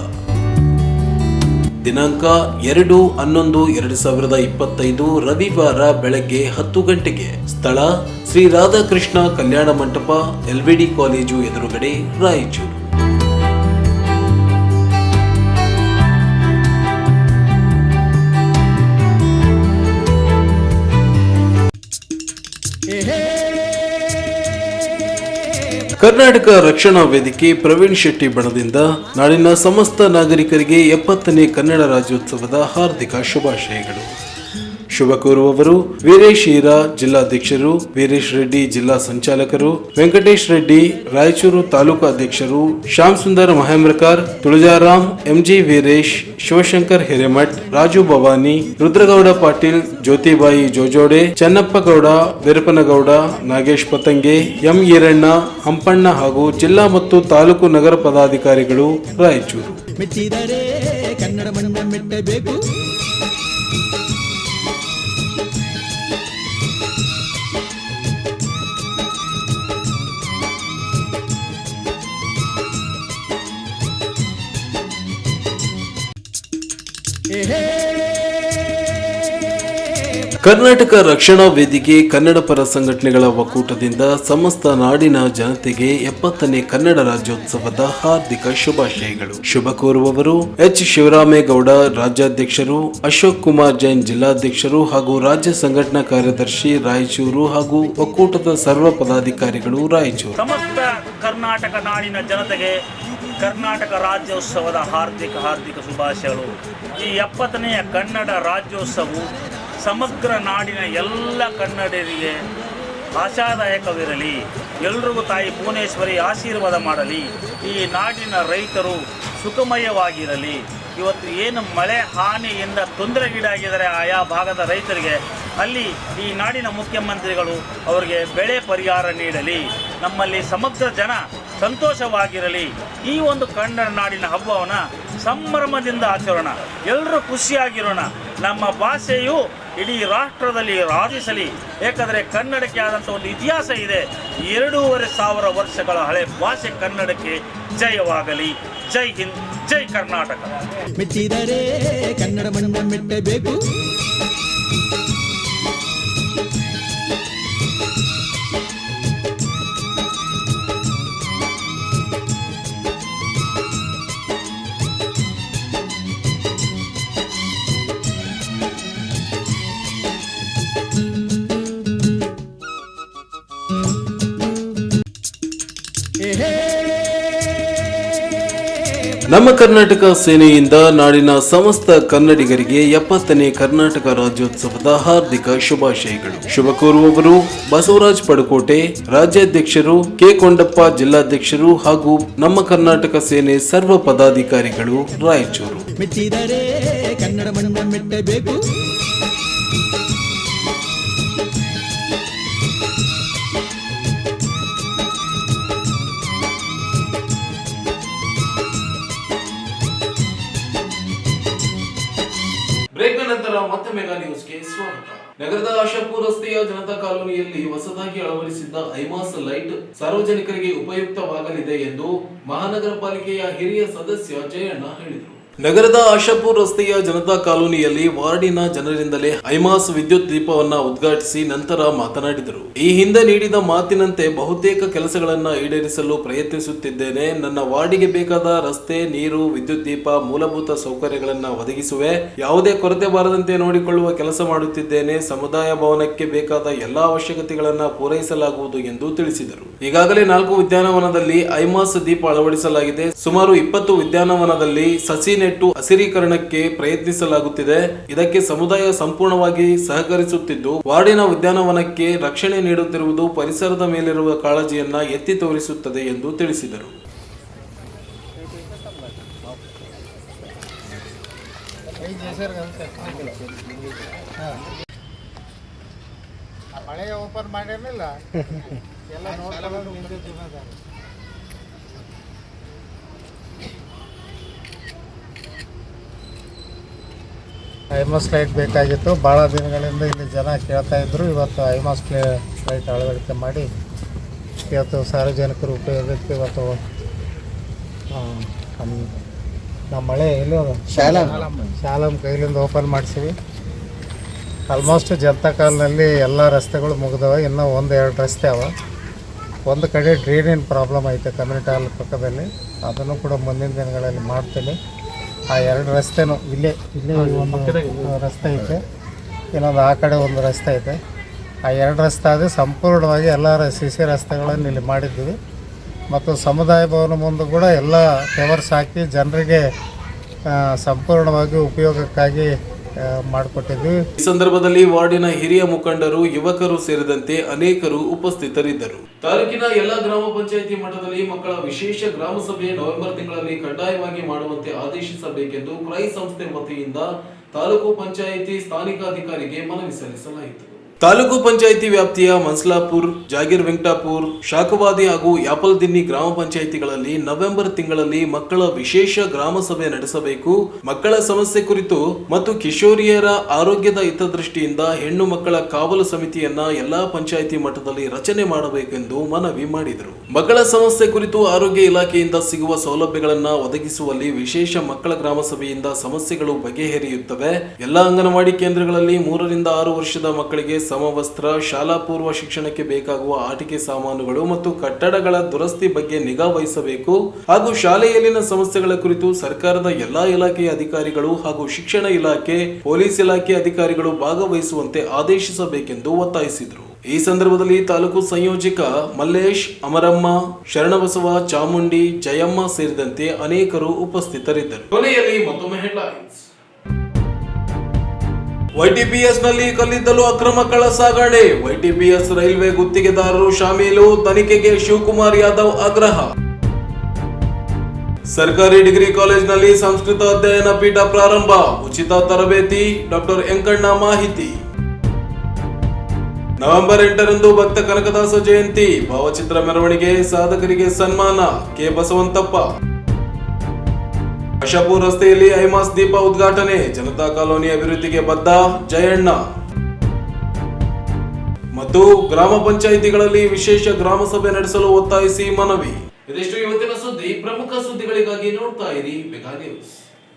ದಿನಾಂಕ ಎರಡು ಹನ್ನೊಂದು ಎರಡು ಸಾವಿರದ ಇಪ್ಪತ್ತೈದು ರವಿವಾರ ಬೆಳಗ್ಗೆ ಹತ್ತು ಗಂಟೆಗೆ ಸ್ಥಳ ಶ್ರೀ ರಾಧಾಕೃಷ್ಣ ಕಲ್ಯಾಣ ಮಂಟಪ ಎಲ್ವಿಡಿ ಕಾಲೇಜು ಎದುರುಗಡೆ ರಾಯಚೂರು. ಕರ್ನಾಟಕ ರಕ್ಷಣಾ ವೇದಿಕೆ ಪ್ರವೀಣ್ ಶೆಟ್ಟಿ ಬಣದಿಂದ ನಾಡಿನ ಸಮಸ್ತ ನಾಗರಿಕರಿಗೆ ಎಪ್ಪತ್ತನೇ ಕನ್ನಡ ರಾಜ್ಯೋತ್ಸವದ ಹಾರ್ದಿಕ ಶುಭಾಶಯಗಳು. ಶುಭ ಕೋರುವವರು ವೀರೇಶ್ ಈರಾ ಜಿಲ್ಲಾಧ್ಯಕ್ಷರು, ವೀರೇಶ್ ರೆಡ್ಡಿ ಜಿಲ್ಲಾ ಸಂಚಾಲಕರು, ವೆಂಕಟೇಶ್ ರೆಡ್ಡಿ ರಾಯಚೂರು ತಾಲೂಕು ಅಧ್ಯಕ್ಷರು, ಶ್ಯಾಮ್ ಸುಂದರ್ ಮಹೇಂದ್ರಕರ್, ತುಳಜಾರಾಮ್, ಎಂಜಿ ವೀರೇಶ್, ಶಿವಶಂಕರ್ ಹಿರೇಮಠ್, ರಾಜು ಭವಾನಿ, ರುದ್ರಗೌಡ ಪಾಟೀಲ್, ಜ್ಯೋತಿಬಾಯಿ ಜೋಜೋಡೆ ಚನ್ನಪ್ಪ ಗೌಡ ವೀರಪ್ಪನಗೌಡ ನಾಗೇಶ್ ಪತಂಗೆ, ಎಂ ಈರಣ್ಣ, ಹಂಪಣ್ಣ ಹಾಗೂ ಜಿಲ್ಲಾ ಮತ್ತು ತಾಲೂಕು ನಗರ ಪದಾಧಿಕಾರಿಗಳು ರಾಯಚೂರು. ಮೆಚ್ಚಿದರೆ ಕನ್ನಡ ಮಣ್ಣ ಮೆಟ್ಟಬೇಕು. ಕರ್ನಾಟಕ ರಕ್ಷಣಾ ವೇದಿಕೆ ಕನ್ನಡ ಪರ ಸಂಘಟನೆಗಳ ಒಕ್ಕೂಟದಿಂದ ಸಮಸ್ತ ನಾಡಿನ ಜನತೆಗೆ ಎಪ್ಪತ್ತನೇ ಕನ್ನಡ ರಾಜ್ಯೋತ್ಸವದ ಹಾರ್ದಿಕ ಶುಭಾಶಯಗಳು. ಶುಭ ಕೋರುವವರು ಎಚ್. ಶಿವರಾಮೇಗೌಡ, ರಾಜ್ಯಾಧ್ಯಕ್ಷರು ಅಶೋಕ್ ಕುಮಾರ್ ಜೈನ್, ಜಿಲ್ಲಾಧ್ಯಕ್ಷರು ಹಾಗೂ ರಾಜ್ಯ ಸಂಘಟನಾ ಕಾರ್ಯದರ್ಶಿ ರಾಯಚೂರು ಹಾಗೂ ಒಕ್ಕೂಟದ ಸರ್ವ ಪದಾಧಿಕಾರಿಗಳು ರಾಯಚೂರು. ಸಮಸ್ತ ಕರ್ನಾಟಕ ನಾಡಿನ ಜನತೆಗೆ ಕರ್ನಾಟಕ ರಾಜ್ಯೋತ್ಸವದ ಹಾರ್ದಿಕ ಹಾರ್ದಿಕ ಶುಭಾಶಯಗಳು. ಈ ಎಪ್ಪತ್ತನೆಯ ಕನ್ನಡ ರಾಜ್ಯೋತ್ಸವವು ಸಮಗ್ರ ನಾಡಿನ ಎಲ್ಲ ಕನ್ನಡರಿಗೆ ಆಶಾದಾಯಕವಿರಲಿ. ಎಲ್ರಿಗೂ ತಾಯಿ ಭುವನೇಶ್ವರಿ ಆಶೀರ್ವಾದ ಮಾಡಲಿ. ಈ ನಾಡಿನ ರೈತರು ಸುಖಮಯವಾಗಿರಲಿ. ಇವತ್ತು ಏನು ಮಳೆ ಹಾನಿಯಿಂದ ತೊಂದರೆಗೀಡಾಗಿದ್ದಾರೆ ಆಯಾ ಭಾಗದ ರೈತರಿಗೆ, ಅಲ್ಲಿ ಈ ನಾಡಿನ ಮುಖ್ಯಮಂತ್ರಿಗಳು ಅವರಿಗೆ ಬೆಳೆ ಪರಿಹಾರ ನೀಡಲಿ. ನಮ್ಮಲ್ಲಿ ಸಮಗ್ರ ಜನ ಸಂತೋಷವಾಗಿರಲಿ. ಈ ಒಂದು ಕನ್ನಡ ನಾಡಿನ ಹಬ್ಬವನ್ನು ಸಂಭ್ರಮದಿಂದ ಆಚರೋಣ. ಎಲ್ಲರೂ ಖುಷಿಯಾಗಿರೋಣ. ನಮ್ಮ ಭಾಷೆಯು ಇಡೀ ರಾಷ್ಟ್ರದಲ್ಲಿ ರಾಜಿಸಲಿ ಏಕೆಂದರೆ ಕನ್ನಡಕ್ಕೆ ಆದಂಥ ಒಂದು ಇತಿಹಾಸ ಇದೆ. ಎರಡೂವರೆ ಸಾವಿರ ವರ್ಷಗಳ ಹಳೆ ಭಾಷೆ ಕನ್ನಡಕ್ಕೆ ಜಯವಾಗಲಿ. ಜೈ ಹಿಂದ್, ಜೈ ಕರ್ನಾಟಕ. ಮೆಚ್ಚಿದರೆ ಕನ್ನಡ ಮೆಟ್ಟಬೇಕು. ನಮ್ಮ ಕರ್ನಾಟಕ ಸೇನೆಯಿಂದ ನಾಡಿನ ಸಮಸ್ತ ಕನ್ನಡಿಗರಿಗೆ ಎಪ್ಪತ್ತನೇ ಕರ್ನಾಟಕ ರಾಜ್ಯೋತ್ಸವದ ಹಾರ್ದಿಕ ಶುಭಾಶಯಗಳು. ಶುಭ ಕೋರುವವರು ಬಸವರಾಜ್ ಪಡುಕೋಟೆ, ರಾಜ್ಯಾಧ್ಯಕ್ಷರು ಕೆ ಕೊಂಡಪ್ಪ, ಜಿಲ್ಲಾಧ್ಯಕ್ಷರು ಹಾಗೂ ನಮ್ಮ ಕರ್ನಾಟಕ ಸೇನೆ ಸರ್ವ ಪದಾಧಿಕಾರಿಗಳು ರಾಯಚೂರು. ಆಶಾಪುರ ರಸ್ತೆಯ ಜನತಾ ಕಾಲೋನಿಯಲ್ಲಿ ಹೊಸದಾಗಿ ಅಳವಡಿಸಿದ್ದ ಐಮಾಸ್ ಲೈಟ್ ಸಾರ್ವಜನಿಕರಿಗೆ ಉಪಯುಕ್ತವಾಗಲಿದೆ ಎಂದು ಮಹಾನಗರ ಪಾಲಿಕೆಯ ಹಿರಿಯ ಸದಸ್ಯ ಜಯಣ್ಣ ಹೇಳಿದರು. ನಗರದ ಆಶಾಪುರ್ ರಸ್ತೆಯ ಜನತಾ ಕಾಲೋನಿಯಲ್ಲಿ ವಾರ್ಡಿನ ಜನರಿಂದಲೇ ಐಮಾಸ್ ವಿದ್ಯುತ್ ದೀಪವನ್ನ ಉದ್ಘಾಟಿಸಿ ನಂತರ ಮಾತನಾಡಿದರು. ಈ ಹಿಂದೆ ನೀಡಿದ ಮಾತಿನಂತೆ ಬಹುತೇಕ ಕೆಲಸಗಳನ್ನ ಈಡೇರಿಸಲು ಪ್ರಯತ್ನಿಸುತ್ತಿದ್ದೇನೆ. ನನ್ನ ವಾರ್ಡಿಗೆ ಬೇಕಾದ ರಸ್ತೆ, ನೀರು, ವಿದ್ಯುತ್ ದೀಪ, ಮೂಲಭೂತ ಸೌಕರ್ಯಗಳನ್ನ ಒದಗಿಸುವೆ. ಯಾವುದೇ ಕೊರತೆ ಬಾರದಂತೆ ನೋಡಿಕೊಳ್ಳುವ ಕೆಲಸ ಮಾಡುತ್ತಿದ್ದೇನೆ. ಸಮುದಾಯ ಭವನಕ್ಕೆ ಬೇಕಾದ ಎಲ್ಲಾ ಅವಶ್ಯಕತೆಗಳನ್ನ ಪೂರೈಸಲಾಗುವುದು ಎಂದು ತಿಳಿಸಿದರು. ಈಗಾಗಲೇ ನಾಲ್ಕು ಉದ್ಯಾನವನದಲ್ಲಿ ಐಮಾಸ್ ದೀಪ ಅಳವಡಿಸಲಾಗಿದೆ. ಸುಮಾರು ಇಪ್ಪತ್ತು ಉದ್ಯಾನವನದಲ್ಲಿ ಸಸಿ ನೆಟ್ಟು ಹಸಿರೀಕರಣಕ್ಕೆ ಪ್ರಯತ್ನಿಸಲಾಗುತ್ತಿದೆ. ಇದಕ್ಕೆ ಸಮುದಾಯ ಸಂಪೂರ್ಣವಾಗಿ ಸಹಕರಿಸುತ್ತಿದ್ದು, ವಾರ್ಡಿನ ಉದ್ಯಾನವನಕ್ಕೆ ರಕ್ಷಣೆ ನೀಡುತ್ತಿರುವುದು ಪರಿಸರದ ಮೇಲಿರುವ ಕಾಳಜಿಯನ್ನ ಎತ್ತಿ ತೋರಿಸುತ್ತದೆ ಎಂದು ತಿಳಿಸಿದರು. ಓಪನ್ ಮಾಡಿರಲಿಲ್ಲ. ಎಲ್ಲ ಐಮಾಸ್ ಲೈಟ್ ಬೇಕಾಗಿತ್ತು. ಭಾಳ ದಿನಗಳಿಂದ ಇಲ್ಲಿ ಜನ ಕೇಳ್ತಾ ಇದ್ರು. ಇವತ್ತು ಐಮಾಸ್ ಲೈಟ್ ಅಳವಡಿಕೆ ಮಾಡಿ ಇವತ್ತು ಸಾರ್ವಜನಿಕರು ಉಪಯೋಗಕ್ಕೆ ಇವತ್ತು ಆ, ನಮ್- ನಮ್ಮ ಮಳೆ ಎಲ್ಲಿ ಶಾಲಾ. ಶಾಲಂ ಕೈಲಿಂದ ಓಪನ್ ಮಾಡಿಸಿವಿ. ಆಲ್ಮೋಸ್ಟ್ ಜನತಾ ಕಾಲ್ನಲ್ಲಿ ಎಲ್ಲ ರಸ್ತೆಗಳು ಮುಗಿದವ. ಇನ್ನೂ ಒಂದು ಎರಡು ರಸ್ತೆ ಅವ. ಒಂದು ಕಡೆ ಡ್ರೈನಿನ ಪ್ರಾಬ್ಲಮ್ ಐತೆ ಕಮ್ಯುನಿಟಿ ಹಾಲ್ ಪಕ್ಕದಲ್ಲಿ. ಅದನ್ನು ಕೂಡ ಮುಂದಿನ ದಿನಗಳಲ್ಲಿ ಮಾಡ್ತೀನಿ. ಆ ಎರಡು ರಸ್ತೆನೂ ಇಲ್ಲೇ ಇಲ್ಲೇ ಒಂದು ರಸ್ತೆ ಐತೆ. ಇನ್ನೊಂದು ಆ ಕಡೆ ಒಂದು ರಸ್ತೆ ಐತೆ. ಆ ಎರಡು ರಸ್ತೆ ಆದರೆ ಸಂಪೂರ್ಣವಾಗಿ ಎಲ್ಲ ಸಿ ಸಿ ರಸ್ತೆಗಳನ್ನು ಇಲ್ಲಿ ಮಾಡಿದ್ದೀವಿ. ಮತ್ತು ಸಮುದಾಯ ಭವನ ಮುಂದೆ ಕೂಡ ಎಲ್ಲ ಕವರ್ಸ್ ಹಾಕಿ ಜನರಿಗೆ ಸಂಪೂರ್ಣವಾಗಿ ಉಪಯೋಗಕ್ಕಾಗಿ ಮಾಡಿಕೊಟ್ಟಿದ್ವಿ. ಈ ಸಂದರ್ಭದಲ್ಲಿ ವಾರ್ಡಿನ ಹಿರಿಯ ಮುಖಂಡರು, ಯುವಕರು ಸೇರಿದಂತೆ ಅನೇಕರು ಉಪಸ್ಥಿತರಿದ್ದರು. ತಾಲೂಕಿನ ಎಲ್ಲಾ ಗ್ರಾಮ ಪಂಚಾಯಿತಿ ಮಟ್ಟದಲ್ಲಿ ಮಕ್ಕಳ ವಿಶೇಷ ಗ್ರಾಮ ಸಭೆ ನವೆಂಬರ್ ತಿಂಗಳಲ್ಲಿ ಕಡ್ಡಾಯವಾಗಿ ಮಾಡುವಂತೆ ಆದೇಶಿಸಬೇಕೆಂದು ಕ್ರೈ ಸಂಸ್ಥೆ ವತಿಯಿಂದ ತಾಲೂಕು ಪಂಚಾಯಿತಿ ಸ್ಥಾನಿಕ ಅಧಿಕಾರಿಗೆ ಮನವಿ ಸಲ್ಲಿಸಲಾಯಿತು. ತಾಲೂಕು ಪಂಚಾಯಿತಿ ವ್ಯಾಪ್ತಿಯ ಮನ್ಸ್ಲಾಪುರ್, ಜಾಗೀರ್ ವೆಂಕಟಾಪುರ್, ಶಾಖವಾದಿ ಹಾಗೂ ಯಾಪಲ್ದಿನ್ನಿ ಗ್ರಾಮ ಪಂಚಾಯಿತಿಗಳಲ್ಲಿ ನವೆಂಬರ್ ತಿಂಗಳಲ್ಲಿ ಮಕ್ಕಳ ವಿಶೇಷ ಗ್ರಾಮ ಸಭೆ ನಡೆಸಬೇಕು. ಮಕ್ಕಳ ಸಮಸ್ಯೆ ಕುರಿತು ಮತ್ತು ಕಿಶೋರಿಯರ ಆರೋಗ್ಯದ ಹಿತದೃಷ್ಟಿಯಿಂದ ಹೆಣ್ಣು ಮಕ್ಕಳ ಕಾವಲು ಸಮಿತಿಯನ್ನ ಎಲ್ಲಾ ಪಂಚಾಯಿತಿ ಮಟ್ಟದಲ್ಲಿ ರಚನೆ ಮಾಡಬೇಕೆಂದು ಮನವಿ ಮಾಡಿದರು. ಮಕ್ಕಳ ಸಮಸ್ಯೆ ಕುರಿತು ಆರೋಗ್ಯ ಇಲಾಖೆಯಿಂದ ಸಿಗುವ ಸೌಲಭ್ಯಗಳನ್ನ ಒದಗಿಸುವಲ್ಲಿ ವಿಶೇಷ ಮಕ್ಕಳ ಗ್ರಾಮ ಸಭೆಯಿಂದ ಸಮಸ್ಯೆಗಳು ಬಗೆಹರಿಯುತ್ತವೆ. ಎಲ್ಲಾ ಅಂಗನವಾಡಿ ಕೇಂದ್ರಗಳಲ್ಲಿ ಮೂರರಿಂದ ಆರು ವರ್ಷದ ಮಕ್ಕಳಿಗೆ ಸಮವಸ್ತ್ರ ಶಾಲಾ ಪೂರ್ವ ಶಿಕ್ಷಣಕ್ಕೆ ಬೇಕಾಗುವ ಆಟಿಕೆ ಸಾಮಾನುಗಳು ಮತ್ತು ಕಟ್ಟಡಗಳ ದುರಸ್ತಿ ಬಗ್ಗೆ ನಿಗಾ ವಹಿಸಬೇಕು. ಹಾಗೂ ಶಾಲೆಯಲ್ಲಿನ ಸಮಸ್ಯೆಗಳ ಕುರಿತು ಸರ್ಕಾರದ ಎಲ್ಲಾ ಇಲಾಖೆಯ ಅಧಿಕಾರಿಗಳು ಹಾಗೂ ಶಿಕ್ಷಣ ಇಲಾಖೆ, ಪೊಲೀಸ್ ಇಲಾಖೆ ಅಧಿಕಾರಿಗಳು ಭಾಗವಹಿಸುವಂತೆ ಆದೇಶಿಸಬೇಕೆಂದು ಒತ್ತಾಯಿಸಿದರು. ಈ ಸಂದರ್ಭದಲ್ಲಿ ತಾಲೂಕು ಸಂಯೋಜಕ ಮಲ್ಲೇಶ್, ಅಮರಮ್ಮ, ಶರಣಬಸವ, ಚಾಮುಂಡಿ, ಜಯಮ್ಮ ಸೇರಿದಂತೆ ಅನೇಕರು ಉಪಸ್ಥಿತರಿದ್ದರು. ಕೊನೆಯಲ್ಲಿ ಮತ್ತೊಮ್ಮೆ ಹೆಡ್ಲೈನ್ಸ್ ವೈಟಿಪಿಎಸ್ನಲ್ಲಿ ಕಲ್ಲಿದ್ದಲು ಅಕ್ರಮ ಕಳ ಸಾಗಣೆ ವೈಟಿಪಿಎಸ್ ರೈಲ್ವೆ ಗುತ್ತಿಗೆದಾರರು ಶಾಮೀಲು, ತನಿಖೆಗೆ ಶಿವಕುಮಾರ್ ಯಾದವ್ ಆಗ್ರಹ. ಸರ್ಕಾರಿ ಡಿಗ್ರಿ ಕಾಲೇಜಿನಲ್ಲಿ ಸಂಸ್ಕೃತ ಅಧ್ಯಯನ ಪೀಠ ಪ್ರಾರಂಭ. ಉಚಿತ ತರಬೇತಿ, ಡಾಕ್ಟರ್ ವೆಂಕಣ್ಣ ಮಾಹಿತಿ. ನವೆಂಬರ್ ಎಂಟರಂದು ಭಕ್ತ ಕನಕದಾಸ ಜಯಂತಿ. ಭಾವಚಿತ್ರ ಮೆರವಣಿಗೆ ಸಾಧಕರಿಗೆ ಸನ್ಮಾನ. ಕೆ ಬಸವಂತಪ್ಪ. ಅಶಾಪುರ್ ರಸ್ತೆಯಲ್ಲಿ ಐಮಾಸ್ ದೀಪ ಉದ್ಘಾಟನೆ. ಜನತಾ ಕಾಲೋನಿ ಅಭಿವೃದ್ಧಿಗೆ ಬದ್ಧ ಜಯಣ್ಣ. ಮತ್ತು ಗ್ರಾಮ ಪಂಚಾಯಿತಿಗಳಲ್ಲಿ ವಿಶೇಷ ಗ್ರಾಮ ಸಭೆ ನಡೆಸಲು ಒತ್ತಾಯಿಸಿ ಮನವಿ. ಇದಿಷ್ಟು ಇವತ್ತಿನ ಸುದ್ದಿ. ಪ್ರಮುಖ ಸುದ್ದಿಗಳಿಗಾಗಿ ನೋಡ್ತಾ ಇರಿ ನ್ಯೂಸ್.